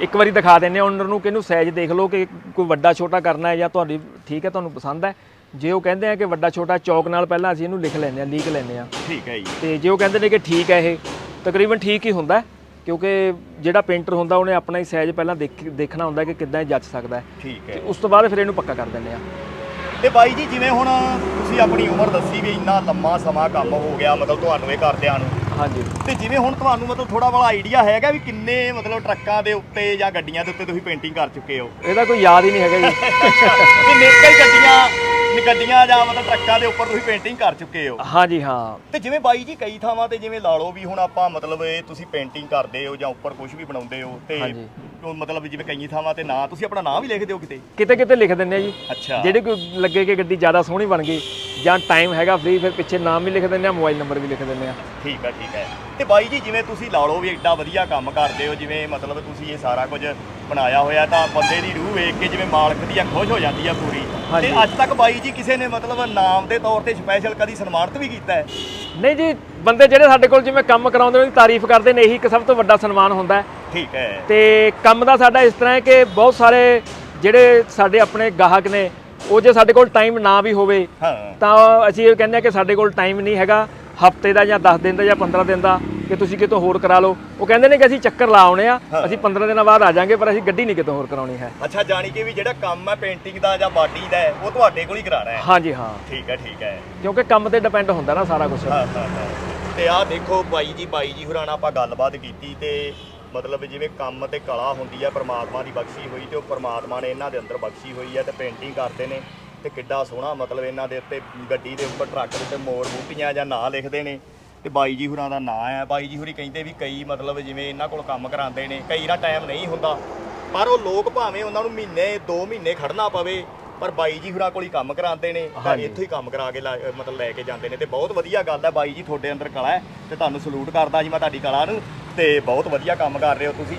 ਇੱਕ ਵਾਰੀ ਦਿਖਾ ਦਿੰਦੇ ਆ ਓਨਰ ਨੂੰ ਕਿ ਇਹਨੂੰ ਸਾਈਜ਼ ਦੇਖ ਲਓ ਕਿ ਕੋਈ ਵੱਡਾ ਛੋਟਾ ਕਰਨਾ ਹੈ ਜਾਂ ਤੁਹਾਡੀ ਠੀਕ ਹੈ ਤੁਹਾਨੂੰ ਪਸੰਦ ਹੈ। ਜੇ ਉਹ ਕਹਿੰਦੇ ਆ ਕਿ ਵੱਡਾ ਛੋਟਾ ਚੌਕ ਨਾਲ ਪਹਿਲਾਂ ਅਸੀਂ ਇਹਨੂੰ ਲਿਖ ਲੈਂਦੇ ਆ ਲੀਕ ਲੈਂਦੇ ਆ ਠੀਕ ਹੈ ਜੀ। ਤੇ ਜੇ ਉਹ ਕਹਿੰਦੇ ਨੇ ਕਿ ਠੀਕ ਹੈ ਇਹ ਤਕਰੀਬਨ ਠੀਕ ਹੀ ਹੁੰਦਾ ਕਿਉਂਕਿ ਜਿਹੜਾ ਪੇਂਟਰ ਹੁੰਦਾ ਉਹਨੇ ਆਪਣਾ ਹੀ ਸਾਈਜ਼ ਪਹਿਲਾਂ ਦੇਖ ਦੇਖਣਾ ਹੁੰਦਾ ਕਿ ਕਿੱਦਾਂ ਇਹ ਜੱਜ ਸਕਦਾ ਹੈ। ਠੀਕ ਹੈ। ਉਸ ਤੋਂ ਬਾਅਦ ਫਿਰ ਇਹਨੂੰ ਪੱਕਾ ਕਰ ਦਿੰਦੇ ਆ ਤੇ ਬਾਈ ਜੀ ਜਿਵੇਂ ਹੁਣ ਤੁਸੀਂ ਆਪਣੀ ਉਮਰ ਦੱਸੀ ਵੀ ਇੰਨਾ ਲੰਮਾ ਸਮਾਂ ਕੰਮ ਹੋ ਗਿਆ ਮਤਲਬ ਤੁਹਾਨੂੰ ਇਹ ਕਰਦਿਆਂ ਨੂੰ। ਹਾਂਜੀ। ਤੇ ਜਿਵੇਂ ਹੁਣ ਤੁਹਾਨੂੰ ਮਤਲਬ ਥੋੜਾ ਬੜਾ ਆਈਡੀਆ ਹੈਗਾ ਵੀ ਕਿੰਨੇ ਮਤਲਬ ਟਰੱਕਾਂ ਦੇ ਉੱਤੇ ਜਾਂ ਗੱਡੀਆਂ ਦੇ ਉੱਤੇ ਤੁਸੀਂ ਪੇਂਟਿੰਗ ਕਰ ਚੁੱਕੇ ਹੋ? ਇਹਦਾ ਕੋਈ ਯਾਦ ਹੀ ਨਹੀਂ ਹੈਗਾ ਜੀ। ਕਿੰਨੇ ਕਈ ਗੱਡੀਆਂ ਗੱਡੀਆਂ ਜਾਂ ਮਤਲਬ ਟਰੱਕਾਂ ਦੇ ਉੱਪਰ ਤੁਸੀਂ ਪੇਂਟਿੰਗ ਕਰ ਚੁੱਕੇ ਹੋ। ਹਾਂਜੀ ਹਾਂ। ਤੇ ਜਿਵੇਂ ਬਾਈ ਜੀ ਕਈ ਥਾਵਾਂ ਤੇ ਜਿਵੇਂ ਲਾ ਲਓ ਵੀ ਹੁਣ ਆਪਾਂ ਮਤਲਬ ਇਹ ਤੁਸੀਂ ਪੇਂਟਿੰਗ ਕਰਦੇ ਹੋ ਜਾਂ ਉੱਪਰ ਕੁਝ ਵੀ ਬਣਾਉਂਦੇ ਹੋ ਤੇ ਹਾਂਜੀ। ਉਹ ਮਤਲਬ ਜਿਵੇਂ ਕਈ ਥਾਵਾਂ ਤੇ ਨਾਂ ਤੁਸੀਂ ਆਪਣਾ ਨਾਂ ਵੀ ਲਿਖਦੇ ਹੋ ਕਿਤੇ? ਕਿਤੇ ਕਿਤੇ ਲਿਖ ਦਿੰਦੇ ਆ ਜੀ। ਅੱਛਾ। ਜਿਹੜੇ ਕੋਈ ਲੱਗੇ ਕਿ ਗੱਡੀ ਜ਼ਿਆਦਾ ਸੋਹਣੀ ਬਣ ਗਈ ਜਾਂ ਟਾਈਮ ਹੈਗਾ ਫ੍ਰੀ ਫਿਰ ਪਿੱਛੇ ਨਾਮ ਵੀ ਲਿਖ ਦਿੰਦੇ ਆ ਮੋਬਾਈਲ ਨੰਬਰ ਵੀ ਲਿਖ ਦਿੰਦੇ ਆ। ਠੀਕ ਹੈ ਠੀਕ ਹੈ ਤੇ ਬਾਈ ਜੀ ਜਿਵੇਂ ਤੁਸੀਂ ਲਾ ਲਓ ਵੀ ਐਡਾ ਵਧੀਆ ਕੰਮ ਕਰਦੇ ਹੋ ਜਿਵੇਂ ਮਤਲਬ ਤੁਸੀਂ ਇਹ ਸਾਰਾ ਕੁਝ ਬਣਾਇਆ ਹੋਇਆ ਤਾਂ ਬੰਦੇ ਦੀ ਰੂਹ ਵੇਖ ਕੇ ਜਿਵੇਂ ਮਾਲਕ ਦੀ ਆ ਖੁਸ਼ ਹੋ ਜਾਂਦੀ ਆ ਪੂਰੀ। ਤੇ ਅੱਜ ਤੱਕ ਬਾਈ ਜੀ ਕਿਸੇ ਨੇ ਮਤਲਬ ਨਾਮ ਦੇ ਤੌਰ ਤੇ ਸਪੈਸ਼ਲ ਕਦੀ ਸਨਮਾਨਿਤ ਵੀ ਕੀਤਾ ਹੈ? ਨਹੀਂ ਜੀ ਬੰਦੇ ਜਿਹੜੇ ਸਾਡੇ ਕੋਲ ਜਿਵੇਂ ਕੰਮ ਕਰਾਉਂਦੇ ਨੇ ਤਾਰੀਫ ਕਰਦੇ ਨੇ ਇਹੀ ਇੱਕ ਸਭ ਤੋਂ ਵੱਡਾ ਸਨਮਾਨ ਹੁੰਦਾ ਹੈ। ਠੀਕ ਹੈ। ਤੇ ਕੰਮ ਦਾ ਸਾਡਾ ਇਸ ਤਰ੍ਹਾਂ ਹੈ ਕਿ ਬਹੁਤ ਸਾਰੇ ਜਿਹੜੇ ਸਾਡੇ ਆਪਣੇ ਗਾਹਕ ਨੇ ਉਹ ਜੇ ਸਾਡੇ ਕੋਲ ਟਾਈਮ ਨਾ ਵੀ ਹੋਵੇ ਤਾਂ ਅਸੀਂ ਇਹ ਕਹਿੰਦੇ ਆ ਕਿ ਸਾਡੇ ਕੋਲ ਟਾਈਮ ਨਹੀਂ ਹੈਗਾ। ਹਫ਼ਤੇ ਦਾ ਜਾਂ 10 ਦਿਨ ਦਾ ਜਾਂ 15 ਦਿਨ ਦਾ ਕਿ ਤੁਸੀਂ ਕਿਤੋਂ ਹੋਰ ਕਰਾ ਲਓ। ਉਹ ਕਹਿੰਦੇ ਨੇ ਕਿ ਅਸੀਂ ਚੱਕਰ ਲਾ ਆਉਣੇ ਆ। ਅਸੀਂ 15 ਦਿਨਾਂ ਬਾਅਦ ਆ ਜਾਾਂਗੇ ਪਰ ਅਸੀਂ ਗੱਡੀ ਨਹੀਂ ਕਿਤੋਂ ਹੋਰ ਕਰਾਉਣੀ ਹੈ। ਅੱਛਾ ਜਾਣੀ ਕਿ ਵੀ ਜਿਹੜਾ ਕੰਮ ਹੈ ਪੇਂਟਿੰਗ ਦਾ ਜਾਂ ਬਾਡੀ ਦਾ ਉਹ ਤੁਹਾਡੇ ਕੋਲ ਹੀ ਕਰਾਣਾ ਹੈ? ਹਾਂਜੀ ਹਾਂ। ਠੀਕ ਹੈ ਠੀਕ ਹੈ। ਕਿਉਂਕਿ ਕੰਮ ਤੇ ਡਿਪੈਂਡ ਹੁੰਦਾ ਨਾ ਸਾਰਾ ਕੁਝ ਹਾਂ ਹਾਂ ਹਾਂ। ਤੇ ਆਹ ਦੇਖੋ ਬਾਈ ਜੀ ਬਾਈ ਜੀ ਹੁਰਾਂ ਨਾਲ ਆਪਾਂ ਗੱਲਬਾਤ ਕੀਤੀ ਤੇ ਮਤਲਬ ਜਿਵੇਂ ਕੰਮ ਤੇ ਕਲਾ ਹੁੰਦੀ ਹੈ ਪ੍ਰਮਾਤਮਾ ਦੀ ਬਖਸ਼ੀ ਹੋਈ ਤੇ ਉਹ ਪ੍ਰਮਾਤਮਾ ਨੇ ਇਹਨਾਂ ਦੇ ਅੰਦਰ ਬਖਸ਼ੀ ਹੋਈ ਹੈ ਤੇ ਪੇਂਟਿੰਗ ਕਰਦੇ ਨੇ। ਤੇ ਕਿੱਡਾ ਸੋਹਣਾ ਮਤਲਬ ਇਹਨਾਂ ਦੇ ਉੱਤੇ ਗੱਡੀ ਦੇ ਉੱਪਰ ਟਰੱਕ ਦੇ ਉੱਤੇ ਮੋਰ ਬੂਟੀਆਂ ਜਾਂ ਨਾਂ ਲਿਖਦੇ ਨੇ। ਤੇ ਬਾਈ ਜੀ ਹੁਰਾਂ ਦਾ ਨਾਂ ਹੈ ਬਾਈ ਜੀ ਹੁਰੀ ਕਹਿੰਦੇ ਵੀ ਕਈ ਮਤਲਬ ਜਿਵੇਂ ਇਹਨਾਂ ਕੋਲ ਕੰਮ ਕਰਾਉਂਦੇ ਨੇ ਕਈ ਨਾ ਟਾਈਮ ਨਹੀਂ ਹੁੰਦਾ। ਪਰ ਉਹ ਲੋਕ ਭਾਵੇਂ ਉਹਨਾਂ ਨੂੰ ਮਹੀਨੇ 2 ਮਹੀਨੇ ਖੜਨਾ ਪਵੇ ਪਰ ਬਾਈ ਜੀ ਹੁਰਾਂ ਕੋਲ ਹੀ ਕੰਮ ਕਰਾਉਂਦੇ ਨੇ। ਤਾਂ। ਇੱਥੋਂ ਹੀ ਕੰਮ ਕਰਾ ਕੇ ਲਾ- ਮਤਲਬ ਲੈ ਕੇ ਜਾਂਦੇ ਨੇ। ਤੇ ਬਹੁਤ ਵਧੀਆ ਗੱਲ ਹੈ ਬਾਈ ਜੀ ਤੁਹਾਡੇ ਅੰਦਰ ਕਲਾ ਹੈ ਤੇ ਤੁਹਾਨੂੰ ਸਲੂਟ ਕਰਦਾ ਜੀ ਮੈਂ ਤੁਹਾਡੀ ਕਲਾ ਨੂੰ। ਤੇ ਬਹੁਤ ਵਧੀਆ ਕੰਮ ਕਰ ਰਹੇ ਹੋ ਤੁਸੀਂ।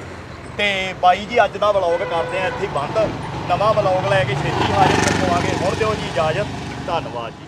ਤੇ ਬਾਈ ਜੀ ਅੱਜ ਦਾ ਵਲੌਗ ਕਰਦੇ ਆ ਇੱਥੇ ਹੀ ਬੰਦ। ਨਵਾਂ ਵਲੌਗ ਲੈ ਕੇ ਛੇਤੀ ਹਾਜ਼ਰ ਹੋਵਾਂਗੇ। ਹੁਣ ਦਿਓ ਜੀ ਇਜਾਜ਼ਤ। ਧੰਨਵਾਦ ਜੀ।